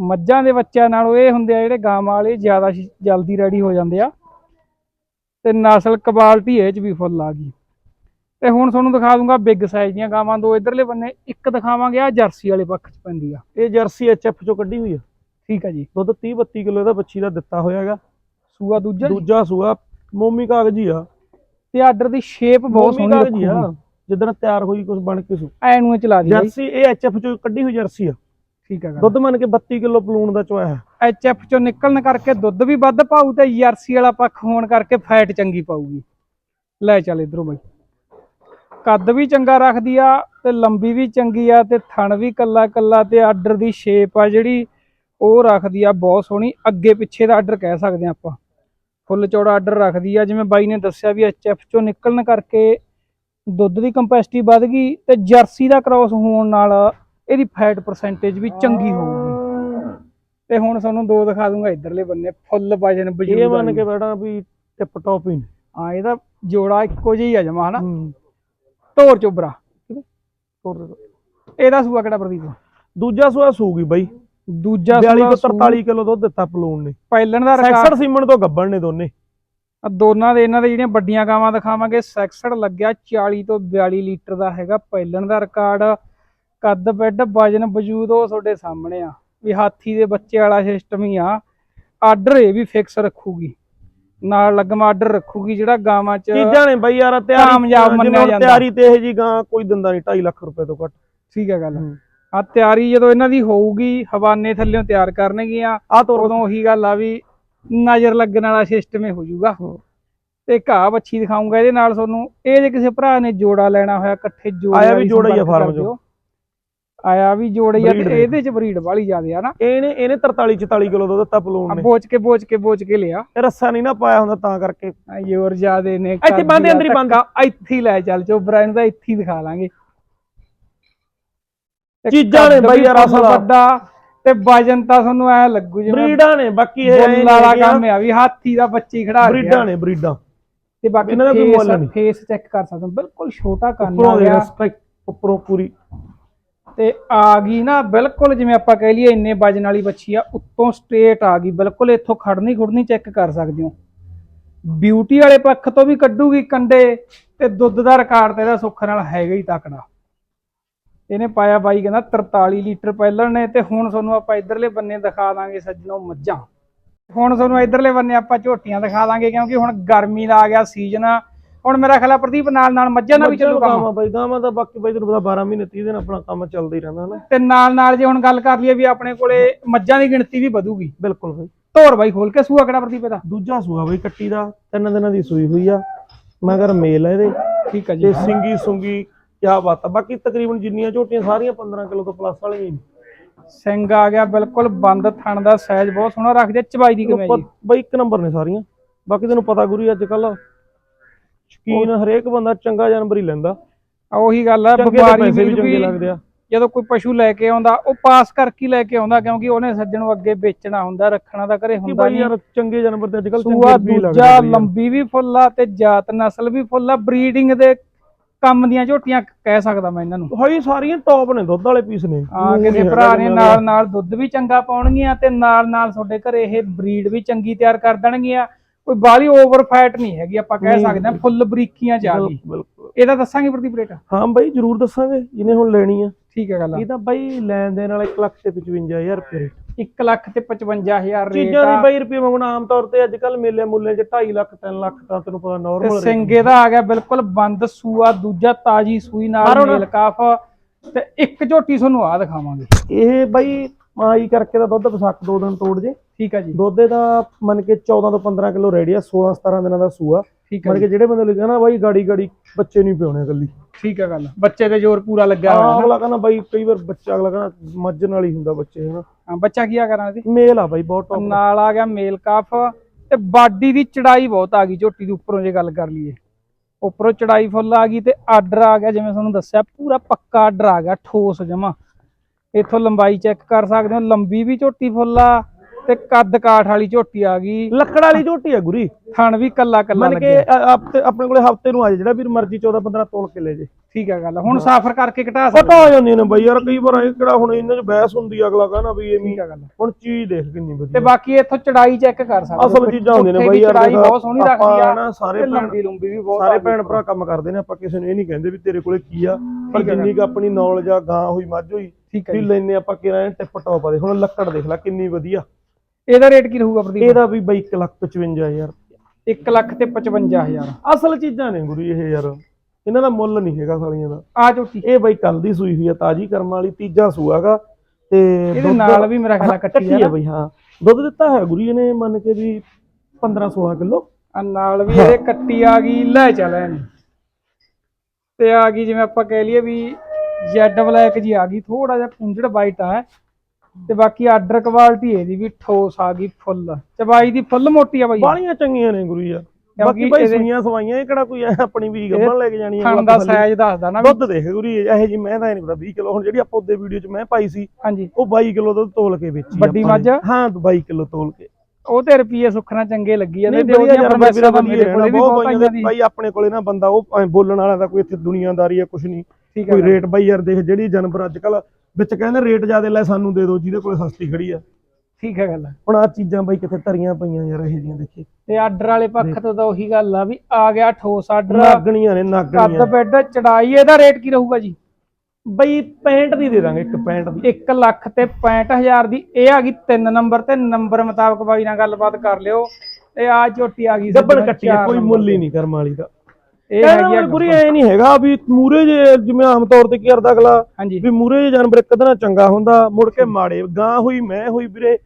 ਮੱਝਾਂ ਦੇ ਬੱਚਿਆਂ ਨਾਲੋਂ ਇਹ ਹੁੰਦੇ ਆ ਜਿਹੜੇ ਗਾਵਾਂ ਵਾਲੇ ਜ਼ਿਆਦਾ ਜਲਦੀ ਰੈਡੀ ਹੋ ਜਾਂਦੇ ਆ। ਤੇ ਨਸਲ ਕੁਆਲਿਟੀ ਇਹ ਚ ਵੀ ਫੁੱਲ ਆ ਗਈ। ਤੇ ਹੁਣ ਤੁਹਾਨੂੰ ਦਿਖਾ ਦੂੰਗਾ ਬਿਗ ਸਾਈਜ਼ ਦੀਆਂ ਗਾਵਾਂ ਦੋ ਇਧਰਲੇ ਬੰਨੇ ਇੱਕ ਦਿਖਾਵਾਂਗੇ ਆ ਜਰਸੀ ਵਾਲੇ ਪੱਖ ਚ ਪੈਂਦੀ ਆ। ਇਹ ਜਰਸੀ ਐਚਐਫ ਚੋਂ ਕੱਢੀ ਹੋਈ ਆ। ਠੀਕ ਆ ਜੀ। ਦੁੱਧ 30 32 ਕਿਲੋ ਇਹਦਾ ਬੱਚੀ ਦਾ ਦਿੱਤਾ ਹੋਇਆਗਾ ਸੂਆ ਦੂਜਾ। ਦੂਜਾ ਸੂਆ ਮੋਮੀ ਕਾਗਜੀ ਆ। ਤੇ ਆਰਡਰ ਦੀ ਸ਼ੇਪ ਬਹੁਤ ਸੋਹਣੀ ਕਾਗਜੀ ਆ? ਜਿੱਦਣ ਤਿਆਰ ਹੋਈ ਕੁਝ ਬਣ ਕੇ ਸੂ। ਐ ਨੂੰ ਚਲਾ ਦੀ ਜਰਸੀ ਇਹ ਐਚਐਫ ਚੋਂ ਕੱਢੀ ਹੋਈ ਜਰਸੀ ਆ। ਠੀਕ ਆ ਗੱਲ। ਦੁੱਧ ਮੰਨ ਕੇ 32 ਕਿਲੋ ਪਲੂਣ ਦਾ ਚੋਇਆ ਹੈ ਐਚਐਫ ਚੋਂ ਨਿਕਲਣ ਕਰਕੇ ਦੁੱਧ ਵੀ ਵੱਧ ਪਾਊ ਤੇ ਜਰਸੀ ਵਾਲਾ ਪੱਖ ਹੋਣ ਕਰਕੇ ਫੈਟ ਚੰਗੀ ਪਾਊਗੀ। ਲੈ ਚੱਲ ਇਧਰੋਂ ਬਾਈ। ਕੱਦ ਵੀ ਚੰਗਾ ਰੱਖਦੀ ਆ ਤੇ ਲੰਬੀ ਵੀ ਚੰਗੀ ਆ ਤੇ ਥਣ ਵੀ ਕੱਲਾ ਕੱਲਾ ਤੇ ਆਰਡਰ ਦੀ ਸ਼ੇਪ ਆ ਜਿਹੜੀ ਉਹ ਰੱਖਦੀ ਆ ਬਹੁਤ ਸੋਹਣੀ। ਅੱਗੇ ਪਿੱਛੇ ਦਾ ਆਰਡਰ ਕਹਿ ਸਕਦੇ ਆ ਆਪਾਂ। ਫੁੱਲ ਚੌੜਾ ਆਰਡਰ ਰੱਖਦੀ ਆ। ਜਿਵੇਂ ਬਾਈ ਨੇ ਦੱਸਿਆ ਵੀ ਐਚਐਫ ਚੋਂ ਨਿਕਲਣ ਕਰਕੇ ਦੁੱਧ ਦੀ ਕੰਪੈਸਿਟੀ ਵੱਧ ਗਈ ਤੇ ਜਰਸੀ ਦਾ ਕ੍ਰਾਸ ਹੋਣ ਨਾਲ ਇਹਦੀ ਫੈਟ ਪਰਸੈਂਟੇਜ ਵੀ ਚੰਗੀ ਹੋਊਗੀ। ਤੇ ਹੁਣ ਤੁਹਾਨੂੰ ਦੋ ਦਿਖਾ ਦੂੰਗਾ ਇਧਰਲੇ ਬੰਨੇ। ਫੁੱਲ ਵਜਨ ਇਹ ਬਜੂਗਾ ਮੰਨ ਕੇ ਬੈਠਾ ਵੀ ਟਿਪ ਟੌਪ ਹੀ ਨੇ। ਹਾਂ ਇਹਦਾ ਜੋੜਾ ਇੱਕੋ ਜਿਹਾ ਹੀ ਆ ਜਮਾ ਹਨਾ। ਢੋਰ ਚੋਬਰਾ। ਇਹਦਾ ਸੂਆ ਕਿਹੜਾ ਪ੍ਰਦੀਪ? ਦੂਜਾ ਸੂਆ ਸੂਗੀ ਬਾਈ। ਦੂਜਾ 42 ਸੂਆ ਤੋਂ ਸੂ- 43 ਕਿਲੋ ਦੁੱਧ ਦਿੱਤਾ ਪਲੂਣ ਨੇ। ਪਹਿਲਣ ਦਾ ਰਿਕਾਰਡ। ਸੈਕਸਰ ਸੀਮਨ ਤੋਂ ਗੱਬਣ ਨੇ ਦੋਨੇ। ਆ ਦੋਨਾਂ ਦੇ ਇਹਨਾਂ ਦੇ ਜਿਹੜੀਆਂ ਵੱਡੀਆਂ ਗਾਵਾਂ ਦਿਖਾਵਾਂਗੇ ਸੈਕਸਡ ਲੱਗਿਆ 40 ਤੋਂ 42 ਲੀਟਰ ਦਾ ਹੈਗਾ ਪਹਿਲਣ ਦਾ ਰਿਕਾਰਡ। ਕੱਦ ਬੈੱਡ ਵਜਨ ਵਜੂਦ ਉਹ ਤੁਹਾਡੇ ਸਾਹਮਣੇ ਆ। ਵੀ ਹਾਥੀ ਦੇ ਬੱਚੇ ਵਾਲਾ ਸਿਸਟਮ ਹੀ ਆ। ਆਰਡਰ ਇਹ ਵੀ ਫਿਕਸ ਰੱਖੂਗੀ। ਨਾਲ ਲੱਗਮਾ ਆਰਡਰ ਰੱਖੂਗੀ ਜਿਹੜਾ ਗਾਵਾਂ 'ਚ ਚੀਜ਼ਾਂ ਨੇ ਬਾਈ ਯਾਰ ਤਿਆਰੀ ਮੰਨਿਆ ਜਾਂਦਾ। ਤਿਆਰੀ ਤੇ ਇਹ ਜੀ ਗਾਂ ਕੋਈ ਦਿੰਦਾ ਨਹੀਂ 2.5 ਲੱਖ ਰੁਪਏ ਤੋਂ ਘੱਟ। ਠੀਕ ਹੈ ਗੱਲ। ਆ ਤਿਆਰੀ ਜਦੋਂ ਇਹਨਾਂ ਦੀ ਹੋਊਗੀ ਹਵਾਨੇ ਥੱਲੇੋਂ ਤਿਆਰ ਕਰਨਗੀਆਂ ਆ ਤੋਰ ਉਦੋਂ ਉਹੀ ਗੱਲ ਆ ਵੀ ਨਜ਼ਰ ਲੱਗਣ ਵਾਲਾ ਸਿਸਟਮ ਹੀ ਹੋ ਜਾਊਗਾ। ਤੇ ਘਾਹ ਬੱਚੀ ਦਿਖਾਉਂਗਾ ਇਹਦੇ ਨਾਲ ਤੁਹਾਨੂੰ ਇਹ ਜੇ ਕਿਸੇ ਭਰਾ ਨੇ ਜੋੜਾ ਲੈਣਾ ਹੋਇਆ ਇਕੱਠੇ ਜੋੜੇ ਆਇਆ ਵੀ ਜੋੜਾ ਹੀ ਆ ਫਾਰਮ ਦਿਓ। ਆਇਆ ਵੀ ਜੋੜਾ ਹੀ ਆ ਤੇ ਦੇ। ਇਹਦੇ ਚ ਬਰੀਡ ਵਾਲੀ ਜ਼ਿਆਦੇ ਆ ਨਾ ਇਹਨੇ ਇਹਨੇ 43 44 ਕਿਲੋ ਦੁੱਧ ਦਿੱਤਾ ਆ ਪਲੂਣ ਨੇ ਬੋਚ ਕੇ ਬੋਚ ਕੇ ਬੋਚ ਕੇ ਲਿਆ ਇਹ ਰੱਸਾ ਨਹੀਂ ਨਾ ਪਾਇਆ ਹੁੰਦਾ ਤਾਂ ਕਰਕੇ ਜ਼ੋਰ ਜ਼ਿਆਦੇ ਨੇ ਇੱਥੇ ਬੰਨ੍ਹ ਦੇ, ਅੰਦਰ ਹੀ। ਧੱਕਾ, ਇੱਥੇ ਹੀ ਲੈ ਚੱਲ ਚੋਬਰਾ ਇਹਨੂੰ ਤਾਂ ਇੱਥੇ ਹੀ ਦਿਖਾ ਲਾਂਗੇ ਤੇ ਚੀਜ਼ਾਂ ਨੇ ਬਾਈ ਯਾਰ ਅਸਲ। ਵੱਡਾ ਤੇ ਵਜਨ ਤਾਂ ਤੁਹਾਨੂੰ ਐ ਲੱਗੂ ਜਿਵੇਂ ਬਰੀਡਾਂ ਨੇ ਬਾਕੀ ਇਹ ਬੁੱਲ ਵਾਲਾ ਕੰਮ ਆ ਵੀ ਹਾਥੀ ਦਾ ਬੱਚੀ ਖੜਾ ਬਰੀਡਾਂ ਗਿਆ ਨੇ ਬਰੀਡਾਂ। ਤੇ ਬਾਕੀ ਇਹਨਾਂ ਦਾ ਕੋਈ ਮੁੱਲ ਨਹੀਂ। ਫੇਸ ਚੈੱਕ ਕਰ ਸਕਦੇ ਬਿਲਕੁਲ ਛੋਟਾ ਕੰਨ ਆ ਗਿਆ। ਰਿਸਪੈਕਟ ਉੱਪਰੋਂ ਪੂਰੀ। ਤੇ ਆ ਗਈ ਨਾ ਬਿਲਕੁਲ ਜਿਵੇਂ ਆਪਾਂ ਕਹਿ ਲਈਏ ਇੰਨੇ ਵਜਨ ਵਾਲੀ ਬੱਚੀ ਆ ਉੱਤੋਂ ਸਟ੍ਰੇਟ ਆ ਗਈ। ਬਿਲਕੁਲ ਇੱਥੋਂ ਖੜਨੀ ਖੁੜਨੀ ਚੈੱਕ ਕਰ ਸਕਦੇ ਹੋ। ਬਿਊਟੀ ਵਾਲੇ ਪੱਖ ਤੋਂ ਵੀ ਕੱਢੂਗੀ ਕੰਡੇ ਤੇ ਦੁੱਧ ਦਾ ਰਿਕਾਰਡ ਤੇ ਇਹਦਾ ਸੁੱਖ ਨਾਲ ਹੈਗਾ ਹੀ ਤਕੜਾ। ਇਹਨੇ ਪਾਇਆ ਬਾਈ ਕਹਿੰਦਾ 43 ਲੀਟਰ ਪਹਿਲਣ ਨੇ ਤੇ ਹੁਣ ਤੁਹਾਨੂੰ ਆਪਾਂ ਇਧਰਲੇ ਬੰਨੇ ਦਿਖਾ ਦਾਂਗੇ ਸੱਜਣੋ ਮੱਝਾਂ। ਹੁਣ ਤੁਹਾਨੂੰ ਇਧਰਲੇ ਬੰਨੇ ਆਪਾਂ ਝੋਟੀਆਂ ਦਿਖਾ ਦਾਂਗੇ ਕਿਉਂਕਿ ਹੁਣ ਗਰਮੀ ਦਾ ਆ ਗਿਆ ਸੀਜ਼ਨ ਹੁਣ ਮੇਰਾ ਖਿਆਲ ਪ੍ਰਦੀਪ ਨਾਲ ਨਾਲ ਮੱਝਾਂ ਦਾ ਵੀ ਚੱਲੂ ਕੰਮ। ਬਾਈ ਗਾਵਾਂ ਦਾ ਬਾਕੀ ਬਾਈ ਤੈਨੂੰ ਪਤਾ 12 ਮਹੀਨੇ 30 ਦਿਨ ਆਪਣਾ ਕੰਮ ਚੱਲਦਾ ਹੀ ਰਹਿੰਦਾ ਨਾ। ਤੇ ਨਾਲ ਨਾਲ ਜੇ ਹੁਣ ਗੱਲ ਕਰ ਲਈਏ ਵੀ ਆਪਣੇ ਕੋਲੇ ਮੱਝਾਂ ਦੀ ਗਿਣਤੀ ਵੀ ਵਧੂਗੀ। ਬਿਲਕੁਲ ਬਾਈ। ਧੋਰ ਬਾਈ ਖੋਲ ਕੇ ਸੂਆ ਕਿਹੜਾ ਪ੍ਰਦੀਪ ਇਹਦਾ? ਦੂਜਾ ਸੂਆ ਬਈ ਕੱਟੀ ਦਾ। ਤਿੰਨ ਦਿਨਾਂ ਦੀ ਸੂਈ ਹੋਈ ਆ। ਮਗਰ ਮੇਲ ਆ ਇਹਦੇ। ਠੀਕ ਆ ਜੀ। ਤੇ ਸਿੰਗੀ ਸੁੰਗੀ ਕਿਆ ਬਾਤ ਆ। ਬਾਕੀ ਤਕਰੀਬਨ ਜਿੰਨੀਆਂ ਝੋਟੀਆਂ ਸਾਰੀਆਂ 15 ਕਿਲੋ ਤੋਂ ਪਲੱਸ ਵਾਲੀਆਂ ਹੀ ਨੇ। ਸਿੰਘ ਆ ਗਿਆ ਬਿਲਕੁਲ ਬੰਦ ਥਣ ਦਾ ਸਾਈਜ਼ ਬਹੁਤ ਸੋਹਣਾ ਰੱਖਦੇ ਚਬਾਈ ਦੀ ਕਿਵੇਂ ਜੀ। ਬਈ ਇੱਕ ਨੰਬਰ ਨੇ ਸਾਰੀਆਂ। ਬਾਕੀ ਤੈਨੂੰ ਪਤਾ ਗੁਰੂ ਅੱਜ ਕੱਲ ਸ਼ਕੀਨ ਹਰੇਕ ਬੰਦਾ ਚੰਗਾ ਜਾਨਵਰ ਹੀ ਲੈਂਦਾ। ਆ ਉਹੀ ਗੱਲ ਆ ਚੰਗੇ ਵਪਾਰੀ ਪੈਸੇ ਵੀ ਵੀਰ ਚੰਗੇ ਵੀ ਲੱਗਦੇ ਆ। ਜਦੋਂ ਕੋਈ ਪਸ਼ੂ ਲੈ ਕੇ ਆਉਂਦਾ ਉਹ ਪਾਸ ਕਰਕੇ ਹੀ ਲੈ ਕੇ ਆਉਂਦਾ ਕਿਉਂਕਿ ਉਹਨੇ ਸੱਜਣ ਨੂੰ ਅੱਗੇ ਵੇਚਣਾ ਹੁੰਦਾ ਰੱਖਣਾ ਤਾਂ ਘਰੇ ਕਿ ਹੁੰਦਾ ਬਈ ਨਹੀਂ। ਯਾਰ ਚੰਗੇ ਜਾਨਵਰ ਤੇ ਅੱਜ ਕੱਲ ਸੂਆ ਚੰਗੇ ਵੀ ਲੱਗਦੇ ਦੂਜਾ ਬਈ ਯਾਰ। ਲੰਬੀ ਵੀ ਫੁੱਲ ਆ ਤੇ ਜਾਤ ਨਸਲ ਵੀ ਫੁੱਲ ਆ ਬਰੀਡਿੰਗ ਦੇ ਕੰਮ ਦੀਆਂ ਝੋਟੀਆਂ ਕਹਿ ਸਕਦਾ ਮੈਂ ਇਹਨਾਂ ਨੂੰ। ਹਾਈ ਸਾਰੀਆਂ ਟੌਪ ਨੇ ਦੁੱਧ ਵਾਲੇ ਪੀਸ ਨੇ। ਆ ਕਿਸੇ ਭਰਾ ਨੇ ਨਾਲ ਨਾਲ ਦੁੱਧ ਵੀ ਚੰਗਾ ਪਾਉਣਗੀਆਂ ਤੇ ਨਾਲ ਨਾਲ ਤੁਹਾਡੇ ਘਰੇ ਇਹ ਬਰੀਡ ਵੀ ਚੰਗੀ ਤਿਆਰ ਕਰ ਦੇਣਗੀਆਂ। ਕੋਈ ਬਾਹਲੀ ਓਵਰ ਫੈਟ ਨਹੀਂ ਹੈਗੀ ਆਪਾਂ ਕਹਿ। ਸਕਦੇ ਹਾਂ ਫੁੱਲ ਬਰੀਕੀਆਂ ਬਿਲਕੁਲ ਇਹਦਾ ਦੱਸਾਂਗੇ ਪ੍ਰਦੀਪ ਰੇਟ? ਹਾਂ ਬਾਈ ਜਰੂਰ ਦੱਸਾਂਗੇ ਜਿਹਨੇ ਹੁਣ ਲੈਣੀ ਆ। ਠੀਕ ਹੈ ਗੱਲ ਇਹ ਤਾਂ ਬਾਈ ਲੈਣ ਦੇ ਨਾਲ 1 ਲੱਖ ਤੇ 55000 ਰੁਪਏ ਰੇਟ। 1 ਲੱਖ ਤੇ 55000 ਰੇਟ ਚੀਜ਼ਾਂ ਦੀ ਬਾਈ ਰੁਪਏ ਮੰਗਣਾ ਆਮ ਤੌਰ ਤੇ ਅੱਜ ਕੱਲ ਮੇਲੇ ਮੁੱਲੇ ਚ 2.5 ਲੱਖ 3 ਲੱਖ ਤਾਂ ਤੈਨੂੰ ਪਤਾ ਨਾਰਮਲ ਸਿੰਗੇ ਦਾ ਆ ਗਿਆ ਬਿਲਕੁਲ ਬੰਦ ਸੂਆ ਦੂਜਾ ਤਾਜੀ ਸੂਈ ਨਾਲ। ਮੇਲ ਕਾਫ। ਤੇ ਇੱਕ ਝੋਟੀ ਤੁਹਾਨੂੰ ਆ ਦਿਖਾਵਾਂਗੇ। ਇਹ ਬਾਈ ਮਾਈ ਕਰਕੇ ਦਾ ਦੁੱਧ ਵਿਸਾਖ ਦੋ ਦਿਨ ਤੋੜ ਜੇ। ਠੀਕ ਹੈ ਜੀ। ਦੁੱਧ ਦਾ ਮੰਨ ਕੇ 14 ਤੋਂ 15 ਕਿਲੋ ਰੈਡੀ ਆ 16 17 ਦਿਨਾਂ ਦਾ ਸੂਆ। ਠੀਕ ਹੈ ਮੰਨ ਕੇ ਜਿਹੜੇ ਬੰਦੇ ਲਿਖਿਆ ਨਾ ਬਾਈ ਗਾੜੀ ਗਾੜੀ ਬੱਚੇ ਨਹੀਂ ਪਿਉਣੇ ਇਕੱਲੀ। ਠੀਕ ਹੈ ਗੱਲ। ਬੱਚੇ ਤੇ ਜ਼ੋਰ ਪੂਰਾ ਲੱਗਿਆ ਹੋਇਆ ਹੈ ਅਗਲਾ ਕਹਿੰਦਾ ਬਾਈ ਕਈ ਵਾਰ ਬੱਚਾ ਅਗਲਾ ਕਹਿੰਦਾ ਮੱਝ ਨਾਲ ਹੀ ਹੁੰਦਾ ਬੱਚੇ ਹਨਾ। ਹਾਂ ਬੱਚਾ ਕੀ ਆ ਕਰਾਂ ਇਹਦੀ ਮੇਲ ਆ ਬਾਈ ਬਹੁਤ ਟੌਪ ਨਾਲ ਆ ਗਿਆ ਮੇਲ ਕਾਫ ਤੇ ਬਾਡੀ ਦੀ ਚੜਾਈ ਬਹੁਤ ਆ ਗਈ ਝੋਟੀ ਦੀ ਉੱਪਰੋਂ ਜੇ ਗੱਲ ਕਰ ਲਈਏ। ਉੱਪਰੋਂ ਚੜਾਈ ਫੁੱਲ ਆ ਗਈ ਤੇ ਆਰਡਰ ਆ ਗਿਆ ਜਿਵੇਂ ਤੁਹਾਨੂੰ ਦੱਸਿਆ ਪੂਰਾ ਪੱਕਾ ਆਰਡਰ ਆ ਗਿਆ ਠੋਸ ਜਮਾ। ਇੱਥੋਂ ਲੰਬਾਈ ਚੈੱਕ ਕਰ ਸਕਦੇ ਹੋ ਲੰਬੀ ਵੀ ਝੋਟੀ ਫੁੱਲ ਆ ਤੇ ਕੱਦ ਕਾਠ ਵਾਲੀ ਝੋਟੀ ਆ ਗਈ। ਲੱਕੜ ਵਾਲੀ ਝੋਟੀ ਆ ਗੁਰੀ। ਥਣ ਵੀ ਕੱਲਾ ਕੱਲਾ ਮੰਨ ਕੇ ਲੱਗਿਆ ਆਪਣੇ ਕੋਲੇ ਹਫ਼ਤੇ ਨੂੰ ਆ ਜਾਏ ਜਿਹੜਾ ਵੀਰ ਮਰਜ਼ੀ 14 15 ਤੋਲ ਕੇ ਲੈ ਜੇ। ਠੀਕ ਹੈ ਗੱਲ ਹੁਣ ਸਾਫਰ ਕਰਕੇ ਘਟਾ ਸਕਦੇ ਪਤਾ ਜਾਂਦੀਆਂ ਨੇ ਬਾਈ ਯਾਰ ਕਈ ਵਾਰ ਇਹ ਕਿਹੜਾ ਹੁਣ ਇਹਨਾਂ 'ਚ ਬਹਿਸ ਹੁੰਦੀ ਆ, ਅਗਲਾ ਕਹਿੰਦਾ ਵੀ ਐਵੇਂ ਠੀਕ ਹੈ ਗੱਲ ਹੁਣ ਚੀਜ਼ ਦੇਖ ਕਿੰਨੀ ਤੇ ਵਧੀਆ ਬਾਕੀ ਇੱਥੋਂ ਚੜਾਈ ਚੈੱਕ ਕਰ ਸਕਦੇ ਹੋ। ਅਸਲ ਚੀਜ਼ਾਂ ਹੁੰਦੀਆਂ ਨੇ ਬਾਈ ਯਾਰ ਚੜਾਈ ਬਹੁਤ ਸੋਹਣੀ ਰੱਖਦੀ ਆ। ਨਾ ਸਾਰੇ ਤੇ ਭੈਣ ਲੰਬੀ ਲੰਬੀ ਵੀ ਬਹੁਤ ਸਾਰੇ ਆ। ਭੈਣ ਭਰਾ ਕੰਮ ਕਰਦੇ ਨੇ ਆਪਾਂ ਕਿਸੇ ਨੂੰ ਇਹ ਨਹੀਂ ਕਹਿੰਦੇ ਵੀ ਤੇਰੇ ਕੋਲੇ ਕੀ ਆ ਪਰ ਠੀਕ ਜਿੰਨੀ ਕੁ ਆਪਣੀ ਨੌਲੇਜ ਆ ਗਾਂ ਹੋਈ ਮੱਝ ਹੋਈ ਠੀਕ ਹੈ ਵੀ ਜੀ। ਲੈਨੇ ਆਪਾਂ ਕਿਰਾਂ ਟਿਪ ਟੌਪ ਆ ਦੇ। ਹੁਣ ਲੱਕੜ ਦੇਖ ਲੈ ਕਿੰਨੀ ਵਧੀਆ। ਇਹਦਾ ਰੇਟ ਕੀ ਰਹੂਗਾ ਪ੍ਰਦੀਪ? ਇਹਦਾ ਵੀ ਬਾਈ 1 ਲੱਖ 55000 1 ਲੱਖ ਤੇ 55000 ਅਸਲ ਚੀਜ਼ਾਂ ਨੇ ਗੁਰੂ ਇਹ ਯਾਰ। ਇਹਨਾਂ ਦਾ ਮੁੱਲ ਨਹੀਂ ਹੈਗਾ ਸਾਲੀਆਂ ਦਾ। ਆ ਝੋਟੀ ਇਹ ਬਾਈ ਕੱਲ ਦੀ ਸੂਈ ਹੋਈ ਆ ਤਾਜੀ ਕਰਮ ਵਾਲੀ ਤੀਜਾ ਸੂਆਗਾ ਤੇ ਇਹਦੇ ਨਾਲ ਵੀ ਮੇਰਾ ਖਿਆਲ ਕੱਟੀ ਆ ਬਈ ਹਾਂ। ਦੁੱਧ ਦਿੱਤਾ ਹੈ ਗੁਰੀ ਨੇ ਮੰਨ ਕੇ ਵੀ 15 16 ਕਿਲੋ। ਆ ਨਾਲ ਵੀ ਇਹਦੇ ਕੱਟੀ ਆ ਗਈ ਲੈ ਚੱਲ ਇਹਨੂੰ ਤੇ ਆ ਗਈ ਜਿਵੇਂ ਆਪਾਂ ਕਹਿ ਲਈਏ ਵੀ ਜੈਡ ਬਲੈਕ ਜੀ ਆ ਗਈ ਥੋੜਾ ਜਿਹਾ ਪੁੰਝੜ ਵਾਈਟ ਆ। ਤੇ ਬਾਕੀ ਆਰਡਰ ਕੁਆਲਿਟੀ ਇਹਦੀ ਵੀ ਠੋਸ ਆ ਗਈ ਫੁੱਲ। ਚਬਾਈ ਦੀ ਫੁੱਲ ਮੋਟੀ ਆ ਬਾਈ। ਬਾਲੀਆਂ ਚੰਗੀਆਂ ਨੇ ਗੁਰੂ ਯਾਰ। ਬਾਕੀ ਇਹਦੇ- ਸੂਈਆਂ ਸਵਾਈਆਂ ਇਹ ਕਿਹੜਾ ਕੋਈ ਆਪਣੀ ਵੀ ਗੱਭਣ ਲੈ ਕੇ ਜਾਣੀ ਥਣ ਦਾ ਸਾਈਜ਼ ਦੱਸਦਾ ਨਾ ਦੁੱਧ ਦੇਖ ਗੁਰੀ ਇਹੋ ਜੀ ਮੈਂ ਤਾਂ ਇਹ ਨਹੀਂ ਪਤਾ 20 ਕਿਲੋ ਹੁਣ ਜਿਹੜੀ ਆਪਾਂ ਉਹਦੇ ਵੀਡੀਓ 'ਚ ਮੈਂ ਪਾਈ ਸੀ ਹਾਂਜੀ। ਉਹ 22 ਕਿਲੋ ਦੁੱਧ ਤੋਲ ਕੇ ਵੇਚੀ ਵੱਡੀ। ਮੱਝ? ਹਾਂ 22 ਕਿਲੋ ਤੋਲ ਕੇ। ਉਹ ਤੇ ਰੁਪਏ ਸੁਖਣਾ ਚੰਗੇ ਲੱਗੀ ਜਾਂਦੇ ਤੇ ਉਹਦੀਆਂ ਤਾਂ ਵਧੀਆ ਮੇਰੇ ਕੋਲੇ ਵੀ ਬਹੁਤ ਆਈਆਂ ਦੇ ਦੀ ਬਾਈ ਆਪਣੇ ਕੋਲੇ ਨਾ ਬੰਦਾ ਉਹ ਬੋਲਣ ਵਾਲਾ ਦਾ ਕੋਈ ਇੱਥੇ ਦੁਨੀਆਦਾਰੀ ਆ ਕੁਛ ਨਹੀਂ। ਕੋਈ ਹੈ ਰੇਟ ਬਾਈ ਯਾਰ ਦੇਖ ਜਿਹੜੀ ਜਾਨਵਰ ਅੱਜ ਕੱਲ ਵਿੱਚ ਕਹਿੰਦੇ ਰੇਟ ਜ਼ਿਆਦਾ ਲੈ ਸਾਨੂੰ ਦੇ ਦਿਓ ਜਿਹਦੇ ਕੋਲੇ ਸਸਤੀ ਖੜੀ ਆ। ਠੀਕ ਹੈ ਗੱਲ ਹੁਣ ਆ ਚੀਜ਼ਾਂ ਬਾਈ ਕਿੱਥੇ ਧਰੀਆਂ ਪਈਆਂ ਯਾਰ ਇਹ ਜੀਆਂ ਦੇਖੀ। ਤੇ ਆਰਡਰ ਵਾਲੇ ਪੱਖ ਤੋਂ ਤਾਂ ਉਹੀ ਗੱਲ ਆ ਵੀ ਆ ਗਿਆ ਠੋਸ ਆਰਡਰ। ਨਾਗਣੀਆਂ ਨੇ ਕੱਦ ਨਾਗਣੀਆਂ ਬੈੱਡ ਚੜਾਈ ਇਹਦਾ ਰੇਟ ਕੀ ਰਹੂਗਾ ਜੀ? ਬਈ 65 ਦੀ ਦੇ ਦਾਂਗੇ ਇੱਕ 65 ਦੀ। 1 ਲੱਖ ਤੇ 65000 ਦੀ ਇਹ ਆ ਗਈ 3 ਨੰਬਰ ਤੇ ਨੰਬਰ ਮੁਤਾਬਕ ਬਾਈ ਨਾਲ ਗੱਲਬਾਤ ਕਰ ਲਿਓ। ਤੇ ਆ ਝੋਟੀ ਆ ਗਈ ਸੱਜਣੋ ਕੱਟੀ ਕੋਈ ਮੁੱਲ ਹੀ ਨਹੀਂ ਕਰਮ ਵਾਲੀ ਦਾ। ਇਹ ਹੈਗੀ ਆ ਗੁਰੀ ਐ ਨਹੀਂ ਹੈਗਾ ਵੀ ਮੂਰੇ ਜੇ ਜਿਵੇਂ ਆਮ ਤੌਰ ਤੇ ਕੀ ਕਰਦਾ ਅਗਲਾ ਵੀ ਮੂਰੇ ਜੇ ਜਾਨਵਰ ਇੱਕ ਦਿਨ ਚੰਗਾ ਹੁੰਦਾ ਮੁੜ ਕੇ ਮਾੜੇ ਗਾਂ ਹੋਈ ਮੈਂ ਹੋਈ ਵੀਰੇ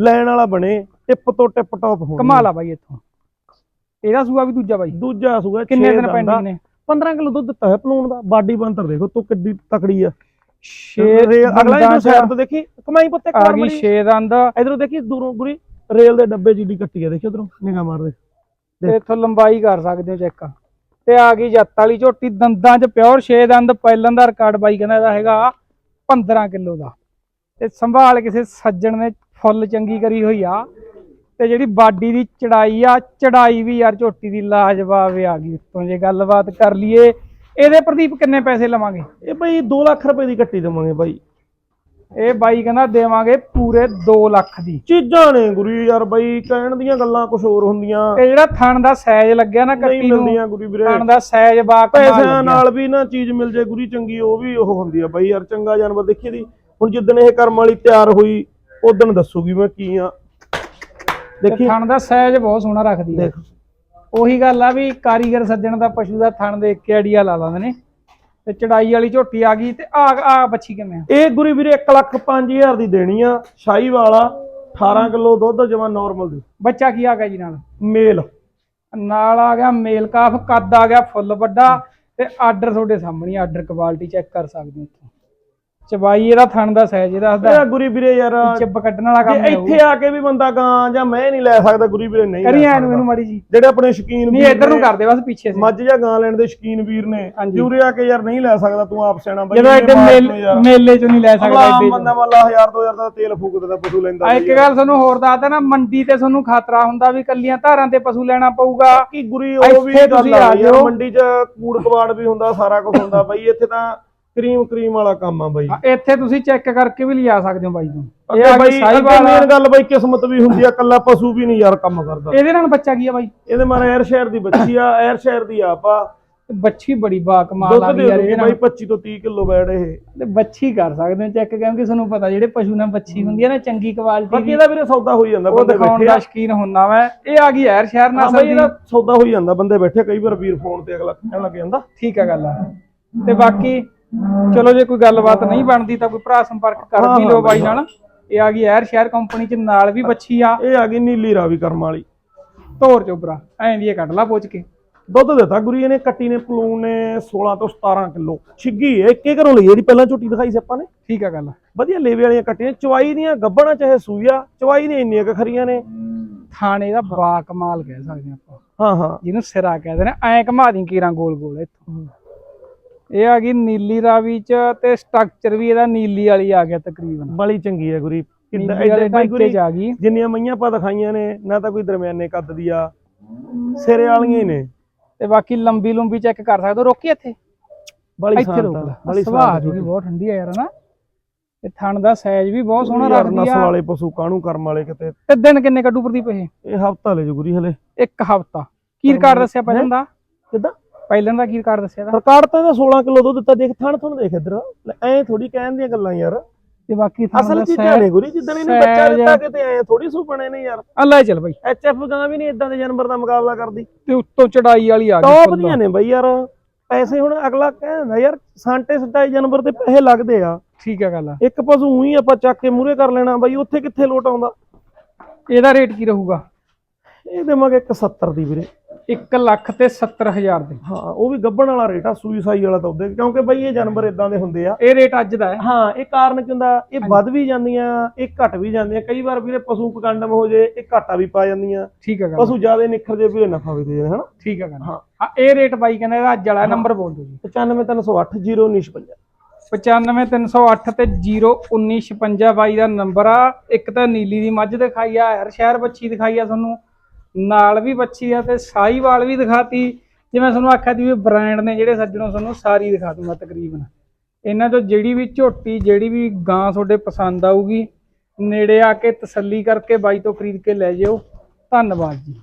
ਲੈਣ ਵਾਲਾ ਬਣੇ ਟਿਪ ਤੋਂ ਟਿਪ ਟੌਪ ਹੋਣ। ਕਮਾਲ ਆ ਬਾਈ ਇੱਥੋਂ। ਇਹਦਾ ਸੂਆ ਵੀ ਦੂਜਾ ਬਾਈ। ਦੂਜਾ ਸੂਆ ਕਿੰਨੇ ਦਿਨ ਦੰਦ। ਪੈਂਡਿੰਗ ਦਾ, ਨੇ? 15 ਕਿਲੋ ਦੁੱਧ ਦਿੱਤਾ ਹੈ ਪਲੂਣ ਦਾ। ਬਾਡੀ ਬੰਤਰ ਦੇਖੋ ਤੂੰ ਕਿੱਡੀ ਤਕੜੀ ਆ। 6 ਰੇ- ਅਗਲਾ ਇਹਨੂੰ ਸਾਈਡ ਤੋਂ ਦੇਖੀ ਕਮਾਈ ਪੱਤੇ ਆ ਗਈ 6 ਦੰਦ। ਇਧਰੋਂ ਦੇਖੀ ਦੂਰੋਂ ਗੁਰੀ ਰੇਲ ਦੇ ਡੱਬੇ ਜਿੱਡੀ ਕੱਟੀ ਆ ਦੇਖੀ ਉਧਰੋਂ। ਨਿਗਾਹ ਮਾਰ ਦੇ। ਤੇ ਇੱਥੋਂ ਲੰਬਾਈ ਕਰ ਸਕਦੇ ਹੋ ਚੈੱਕ। ਤੇ ਆ ਗਈ ਜੱਤ ਵਾਲੀ ਝੋਟੀ, ਦੰਦਾਂ 'ਚ ਪਿਓਰ 6 ਦੰਦ, ਪਹਿਲਾਂ ਦਾ ਰਿਕਾਰਡ ਬਾਈ ਕਹਿੰਦਾ ਇਹਦਾ ਹੈਗਾ 15 ਕਿਲੋ ਦਾ। ਤੇ ਸੰਭਾਲ ਕਿਸੇ ਸੱਜਣ ਨੇ ਫੁੱਲ ਚੰਗੀ ਕਰੀ ਹੋਈ ਆ। ਤੇ ਜਿਹੜੀ ਬਾਡੀ ਦੀ ਚੜਾਈ ਆ, ਚੜਾਈ ਵੀ ਯਾਰ ਝੋਟੀ ਦੀ ਲਾਜਵਾਬ ਆ ਗਈ। ਉੱਤੋਂ ਜੇ ਗੱਲਬਾਤ ਕਰ ਲਈਏ, ਇਹਦੇ ਪ੍ਰਦੀਪ ਕਿੰਨੇ ਪੈਸੇ ਲਵਾਂਗੇ? ਇਹ ਬਈ 2 ਲੱਖ ਰੁਪਏ ਦੀ ਕੱਟੀ ਦੇਵਾਂਗੇ ਬਾਈ। ਇਹ ਬਾਈ ਕਹਿੰਦਾ ਦੇਵਾਂਗੇ ਪੂਰੇ 2 ਲੱਖ ਦੀ। ਚੀਜ਼ਾਂ ਨੇ ਗੁਰੀ ਯਾਰ ਬਾਈ ਕਹਿਣ ਦੀਆਂ ਗੱਲਾਂ ਕੁਝ ਹੋਰ ਹੁੰਦੀਆਂ। ਤੇ ਜਿਹੜਾ ਥਣ ਦਾ ਸਾਈਜ਼ ਲੱਗਿਆ ਨਾ ਕੱਟੀ ਨੂੰ ਮਿਲਦੀਆਂ ਗੁਰੀ ਵੀਰੇ। ਥਣ ਦਾ ਸਾਈਜ਼ ਬਾ ਪੈਸਿਆਂ। ਨਾਲ ਵੀ ਨਾ ਚੀਜ਼ ਮਿਲ ਜੇ ਗੁਰੀ ਚੰਗੀ ਉਹ ਵੀ ਉਹ ਹੁੰਦੀ ਆ ਬਾਈ ਯਾਰ ਚੰਗਾ ਜਾਨਵਰ ਦੇਖੀ ਦੀ। ਹੁਣ ਜਿੱਦਣ ਇਹ ਕਰਮ ਵਾਲੀ ਤਿਆਰ ਹੋਈ ਉਦੋਂ ਦੱਸੂਗੀ ਮੈਂ ਕੀ ਆ। ਦੇਖੀ। ਥਣ ਦਾ ਸਾਈਜ਼ ਬਹੁਤ ਸੋਹਣਾ ਰੱਖਦੀ ਹੈ ਦੇਖ। ਉਹੀ ਗੱਲ ਆ ਵੀ ਕਾਰੀਗਰ ਸੱਜਣ ਦਾ ਪਸ਼ੂ ਦਾ ਥਣ ਦੇਖ ਕੇ ਆਈਡੀਆ ਲਾ ਲੈਂਦੇ ਨੇ। ਤੇ ਚੜਾਈ ਵਾਲੀ ਝੋਟੀ ਆ ਗਈ ਤੇ ਆ ਆ ਬੱਚੀ ਕਿਵੇਂ ਆ? ਇਹ ਗੁਰੀ ਵੀਰੇ 1 ਲੱਖ 5000 ਦੀ ਦੇਣੀ ਆ ਸ਼ਾਹੀ ਵਾਲਾ 18 ਕਿਲੋ ਦੁੱਧ ਜਮਾ ਨਾਰਮਲ ਦੀ। ਬੱਚਾ ਕੀ ਆ ਗਿਆ ਜੀ ਨਾਲ? ਮੇਲ। ਨਾਲ ਆ ਗਿਆ ਮੇਲ ਕਾਫ ਕੱਦ ਆ ਗਿਆ ਫੁੱਲ ਵੱਡਾ ਤੇ ਆਰਡਰ ਤੁਹਾਡੇ ਸਾਹਮਣੇ ਆਰਡਰ ਕੁਆਲਿਟੀ ਚੈੱਕ ਕਰ ਸਕਦੇ ਹੋ ਚਬਾਈ ਇਹਦਾ ਥਣ ਦਾ ਸਾਈਜ਼ ਇਹਦਾ ਇਹ ਦੱਸਦਾ ਗੁਰੀ ਵੀਰੇ ਯਾਰ ਚਿੱਬ ਕੱਢਣ ਵਾਲਾ ਕੰਮ ਹੈ ਇੱਥੇ ਆ ਕੇ ਵੀ ਬੰਦਾ ਗਾਂ ਜਾਂ ਮੈਂ ਨਹੀਂ ਲੈ ਸਕਦਾ ਗੁਰੀ ਵੀਰੇ ਨਹੀਂ ਕਰੀ ਐ ਨੂੰ। ਇਹਨੂੰ ਮਾੜੀ ਜੀ ਜਿਹੜੇ ਆਪਣੇ ਸ਼ਕੀਨ ਨਹੀਂ ਇੱਧਰ ਨੂੰ ਕਰਦੇ ਬਸ ਪਿੱਛੇ ਸੇ ਮੱਝ ਜਾਂ ਗਾਂ ਲੈਣ ਦੇ ਸ਼ਕੀਨ ਵੀਰ ਨੇ ਹਾਂਜੀ। ਯੂਰੇ ਆ ਕੇ ਯਾਰ ਨਹੀਂ ਲੈ ਸਕਦਾ ਤੂੰ ਆਪ ਸਿਆਣਾ ਬਈ ਜਦੋਂ ਮਾਰ ਮੇਲ। ਮੇਲੇ ਚੋਂ ਨਹੀਂ ਲੈ ਸਕਦਾ ਐਡੇ ਬੰਦਾ ਮੰਨ ਲਾ 1000 2000 ਦਾ ਤੇਲ ਫੂਕ ਦਿੰਦਾ ਪਸ਼ੂ ਲੈਂਦਾ ਆ ਇੱਕ ਗੱਲ ਤੁਹਾਨੂੰ ਹੋਰ ਦੱਸਦਾ ਨਾ ਮੰਡੀ ਤੇ ਤੁਹਾਨੂੰ ਖਤਰਾ ਹੁੰਦਾ ਵੀ ਕੱਲੀਆਂ ਧਾਰਾਂ ਤੇ ਪਸ਼ੂ ਲੈਣਾ ਪਊਗਾ ਕੀ ਗੁਰੀ ਉਹ ਵੀ ਇੱਥੇ ਗੱਲ ਤੁਸੀਂ ਆ ਯਾਰ ਜਾਓ। ਮੰਡੀ 'ਚ ਕੂੜ ਕਵਾੜ ਵੀ ਹੁੰਦਾ ਸਾਰਾ ਕੁਝ ਹੁੰਦਾ ਬਈ ਇੱਥੇ ਤਾਂ ਕਰੀਮ ਕਰੀਮ ਵਾਲਾ ਕੰਮ ਆ ਬਈ। ਹਾਂ, ਇੱਥੇ ਤੁਸੀਂ ਚੈੱਕ ਕਰਕੇ ਵੀ ਲਿਜਾ ਸਕਦੇ ਹੋ ਬਾਈ ਤੋਂ ਅੱਗੇ ਆ ਗਈ ਬਈ ਅੱਗੇ ਮੇਨ ਗੱਲ ਬਈ ਕਿਸਮਤ ਵੀ ਹੁੰਦੀ ਆ ਕੱਲਾ ਪਸ਼ੂ ਵੀ ਨਹੀਂ ਯਾਰ ਕੰਮ ਕਰਦਾ। ਇਹਦੇ ਨਾਲ ਬੱਚਾ ਕੀ ਆ ਬਾਈ? ਇਹਦੇ ਮਾਰੇ 에ਅਰ ਸ਼ਹਿਰ ਦੀ ਬੱਚੀ ਆ 에ਅਰ ਸ਼ਹਿਰ ਦੀ ਆਪ ਆ। ਬੱਚੀ ਬੜੀ ਬਾ ਕਮਾਲ ਦੁੱਧ ਆ ਦੇ ਯਾਰ ਦੂਗੀ ਇਹਦੇ ਬਈ ਨਾਲ 25 ਤੋਂ 30 ਕਿਲੋ ਬੈੜ ਇਹ। ਤੇ ਬੱਚੀ ਕਰ ਸਕਦੇ ਹੋ ਚੈੱਕ ਕਿਉਂਕਿ ਤੁਹਾਨੂੰ ਪਤਾ ਜਿਹੜੇ ਪਸ਼ੂ ਨਾਲ ਬੱਚੀ ਹੁੰਦੀ ਹੈ ਨਾ ਚੰਗੀ ਕੁਆਲਿਟੀ ਬਾਕੀ ਦੀ ਇਹਦਾ ਵੀਰੇ ਸੌਦਾ ਹੋਈ ਜਾਂਦਾ ਉਹ ਬੰਦੇ ਦਿਖਾਉਣ ਬੈਠੇ ਦਾ ਆ ਸ਼ਕੀਨ ਹੁੰਦਾ ਵਾ ਇਹ ਆ ਗਈ ਯਾਰ ਸ਼ਹਿਰ ਹਾਂ ਨਾਲ ਬਈ ਦੀ। ਇਹਦਾ ਸੌਦਾ ਹੋਈ ਜਾਂਦਾ ਬੰਦੇ ਬੈਠੇ ਕਈ ਵਾਰ ਵੀਰ ਫੋਨ ਤੇ ਅਗਲਾ ਕਹਿਣ ਲੱਗ ਜਾਂਦਾ। ਠੀਕ ਆ ਗੱਲ ਆ। ਤੇ ਬਾਕੀ ਚਲੋ ਜੇ ਕੋਈ ਗੱਲਬਾਤ ਨਹੀਂ ਬਣਦੀ ਤਾਂ ਕੋਈ ਭਰਾ ਸੰਪਰਕ ਕਰ ਵੀ ਲਓ ਬਾਈ ਨਾਲ। ਇਹ ਆ ਗਈ ਯਾਰ ਸ਼ਹਿਰ ਕੰਪਨੀ ਚ ਨਾਲ ਵੀ ਬੱਚੀ ਆ। ਇਹ ਆ ਗਈ ਨੀਲੀ ਰਾਵੀ ਕਰਮ ਵਾਲੀ। ਧੋਰ ਚੋਬਰਾ ਐਂ ਦੀ ਇਹ ਕੱਢ ਲਾ ਪੁੱਛ ਕੇ। ਦੁੱਧ ਦਿੱਤਾ ਗੁਰੀ ਇਹਨੇ ਕੱਟੀ ਨੇ ਪਲੂਨ ਨੇ 16 ਤੋਂ 17 ਕਿਲੋ। ਛਿੱਗੀ ਇਹ ਇੱਕੇ ਘਰੋਂ ਲਈ ਜਿਹੜੀ ਪਹਿਲਾਂ ਝੋਟੀ ਦਿਖਾਈ ਸੀ ਆਪਾਂ ਨੇ। ਠੀਕ ਆ ਗੱਲ। ਵਧੀਆ ਲੇਵੇ ਵਾਲੀਆਂ ਕੱਟੀਆਂ ਚਵਾਈ ਦੀਆਂ ਗੱਬਣਾ ਚਾਹੇ ਸੂਈਆ ਚਵਾਈ ਦੀਆਂ ਇੰਨੀਆਂ ਕੁ ਖਰੀਆਂ ਨੇ। ਥਾਣੇ ਦਾ ਬਾ ਕਮਾਲ ਕਹਿ ਸਕਦੇ ਆਪਾਂ। ਹਾਂ ਹਾਂ। ਜਿਹਨੂੰ ਸਿਰਾ ਕਹਿੰਦੇ ਨੇ ਐਂ ਘਮਾ ਦੀ ਕੀਰਾਂ ਗੋਲ ਗੋਲ ਇੱਥੋਂ ਇਹ ਆ ਗਈ ਨੀਲੀ ਰਾਵੀ ਚ ਤੇ ਸਟਰਕਚਰ ਵੀ ਇਹਦਾ ਨੀਲੀ ਵਾਲੀ ਆ ਗਿਆ ਤਕਰੀਬਨ। ਬੜੀ ਚੰਗੀ ਹੈ ਗੁਰੀ। ਐਡੇ ਆ ਗਈ। ਜਿੰਨੀਆਂ ਮਈਆਂ ਆਪਾਂ ਦਿਖਾਈਆਂ ਨੇ ਨਾ ਤਾਂ ਕੋਈ ਦਰਮਿਆਨੇ ਕੱਦ ਦੀ ਆ ਸਿਰੇ ਵਾਲੀਆਂ ਹੀ ਨੇ। ਤੇ ਬਾਕੀ ਲੰਬੀ ਲੰਬੀ ਚੈੱਕ ਕਰ ਸਕਦੇ ਹੋ। ਰੋਕੀ ਇੱਥੇ? ਬੜੀ ਸ਼ਾਂਤ ਬੜੀ ਸ਼ਾਂਤ ਵੀ ਬਹੁਤ ਠੰਡੀ ਆ ਯਾਰ ਨਾ ਤੇ ਥਣ ਦਾ ਸਾਈਜ਼ ਵੀ ਬਹੁਤ ਸੋਹਣਾ ਰੱਖਦੀ ਨਸਲ ਆ ਵਾਲੇ ਪਸ਼ੂ ਕਾਹਨੂੰ ਕਰਮ ਵਾਲੇ ਕਿਤੇ? ਤੇ ਦਿਨ ਕਿੰਨੇ ਕੱਢੂ ਪ੍ਰਦੀਪ ਇਹ? ਇਹ ਹਫਤਾ ਲੈ ਜੋ ਗੁਰੀ ਹਲੇ। ਇੱਕ ਹਫਤਾ। ਕੀ ਰਿਕਾਰਡ ਦੱਸਿਆ ਪਹਿਲਾਂ ਦਾ ਕਿੱਦਾਂ? ਪਹਿਲਾਂ ਦਾ ਕੀ ਰਿਕਾਰਡ ਦੱਸਿਆ ਦਾ ਰਿਕਾਰਡ ਤਾਂ ਇਹਦਾ 16 ਕਿਲੋ ਦੁੱਧ ਦਿੱਤਾ ਦੇਖ ਥਣ ਥਣ ਦੇਖ ਇੱਧਰ। ਐ ਥੋੜੀ ਕਹਿਣ ਦੀਆਂ ਗੱਲਾਂ ਯਾਰ। ਤੇ ਬਾਕੀ ਅਸਲ ਦਾ ਚੀਜ਼ਾਂ ਨੇ ਗੁਰੀ ਜਿੱਦਣ ਇਹਨੇ ਬੱਚਾ ਦਿੱਤਾ ਕਿਤੇ ਐ ਥੋੜੀ ਸੁਪਣੇ ਨੇ ਯਾਰ। ਆ ਲੈ ਚੱਲ ਬਾਈ। ਐਚਐਫ ਗਾਂ ਵੀ ਨਹੀਂ ਇਦਾਂ ਦੇ ਜਾਨਵਰ ਦਾ ਮੁਕਾਬਲਾ ਕਰਦੀ। ਤੇ ਉੱਤੋਂ ਚੜਾਈ ਵਾਲੀ ਆ ਗਈ ਟੌਪ। ਦੀਆਂ ਨੇ ਬਈ ਯਾਰ। ਪੈਸੇ ਹੁਣ ਅਗਲਾ ਕਹਿੰਦਾ ਯਾਰ ਸਾਂਟੇ ਸਟਾਈ ਜਾਨਵਰ ਤੇ ਪੈਸੇ ਲੱਗਦੇ ਆ। ਠੀਕ ਆ ਗੱਲ ਆ। ਇੱਕ ਪਸ਼ੂ ਹੀ ਆਪਾਂ ਚੱਕ ਕੇ ਮੂਰੇ ਕਰ ਲੈਣਾ ਬਈ ਉੱਥੇ ਕਿੱਥੇ ਲੋਟ ਆਉਂਦਾ? ਇਹਦਾ ਰੇਟ ਕੀ ਰਹੂਗਾ? ਇਹ ਦੇਵਾਂਗੇ ਇੱਕ 70 ਦੀ ਵੀਰੇ। 1 ਲੱਖ ਤੇ 70000 ਦੇ। ਹਾਂ ਉਹ ਵੀ ਗੱਬਣ ਵਾਲਾ ਰੇਟ ਆ ਸੂਈ ਸਾਈ ਵਾਲਾ ਤਾਂ ਉਹਦੇ ਕਿਉਂਕਿ ਬਈ ਇਹ ਜਾਨਵਰ ਇਦਾਂ ਦੇ ਹੁੰਦੇ ਆ। ਇਹ ਰੇਟ ਅੱਜ ਦਾ ਹੈ। ਹਾਂ ਇਹ ਕਾਰਨ ਕੀ ਹੁੰਦਾ? ਇਹ ਵੱਧ ਵੀ ਜਾਂਦੀਆਂ ਇਹ ਘਟ ਵੀ ਜਾਂਦੀਆਂ। ਕਈ ਵਾਰ ਵੀਰੇ ਪਸ਼ੂ ਪਕੰਡਮ ਹੋ ਜੇ ਇਹ ਘਾਟਾ ਵੀ ਪਾ ਜਾਂਦੀਆਂ। ਠੀਕ ਗੱਲ। ਪਸ਼ੂ ਜ਼ਿਆਦਾ ਨਿਖਰ ਜੇ ਵੀਰੇ ਨਫਾ ਵੀ ਦੇ ਜਾਂਦੇ ਹਨਾ? ਠੀਕ ਆ ਗੱਲ। ਹਾਂ। ਹਾਂ ਇਹ ਰੇਟ ਬਾਈ ਕਹਿੰਦਾ ਇਹਦਾ ਅੱਜ ਵਾਲਾ ਨੰਬਰ ਬੋਲ ਦਿਓ ਜੀ। 95308 0956 95308 ਤੇ 01956 ਬਾਈ ਦਾ ਨੰਬਰ ਆ। ਇੱਕ ਤਾਂ ਨੀਲੀ ਦੀ ਮੱਝ ਦਿਖਾਈ ਆ ਹਰ ਸ਼ਹਿਰ ਬੱਚੀ ਦਿਖਾਈ ਆ ਤੁਹਾਨੂੰ। ਨਾਲ ਵੀ ਬੱਚੀ ਆ ਤੇ ਸਾਈਵਾਲ ਵੀ ਦਿਖਾਤੀ। ਜਿਵੇਂ ਤੁਹਾਨੂੰ ਆਖਿਆ ਸੀ ਵੀ ਬ੍ਰਾਂਡ ਨੇ ਜਿਹੜੇ ਸੱਜਣੋਂ ਤੁਹਾਨੂੰ ਸਾਰੀ ਦਿਖਾ ਦੂੰਗਾ ਤਕਰੀਬਨ। ਇਹਨਾਂ ਤੋਂ ਜਿਹੜੀ ਵੀ ਝੋਟੀ, ਜਿਹੜੀ ਵੀ ਗਾਂ ਤੁਹਾਡੇ ਪਸੰਦ ਆਊਗੀ, ਨੇੜੇ ਆ ਕੇ ਤਸੱਲੀ ਕਰਕੇ ਬਾਈ ਤੋਂ ਖਰੀਦ ਕੇ ਲੈ ਜਿਓ। ਧੰਨਵਾਦ ਜੀ।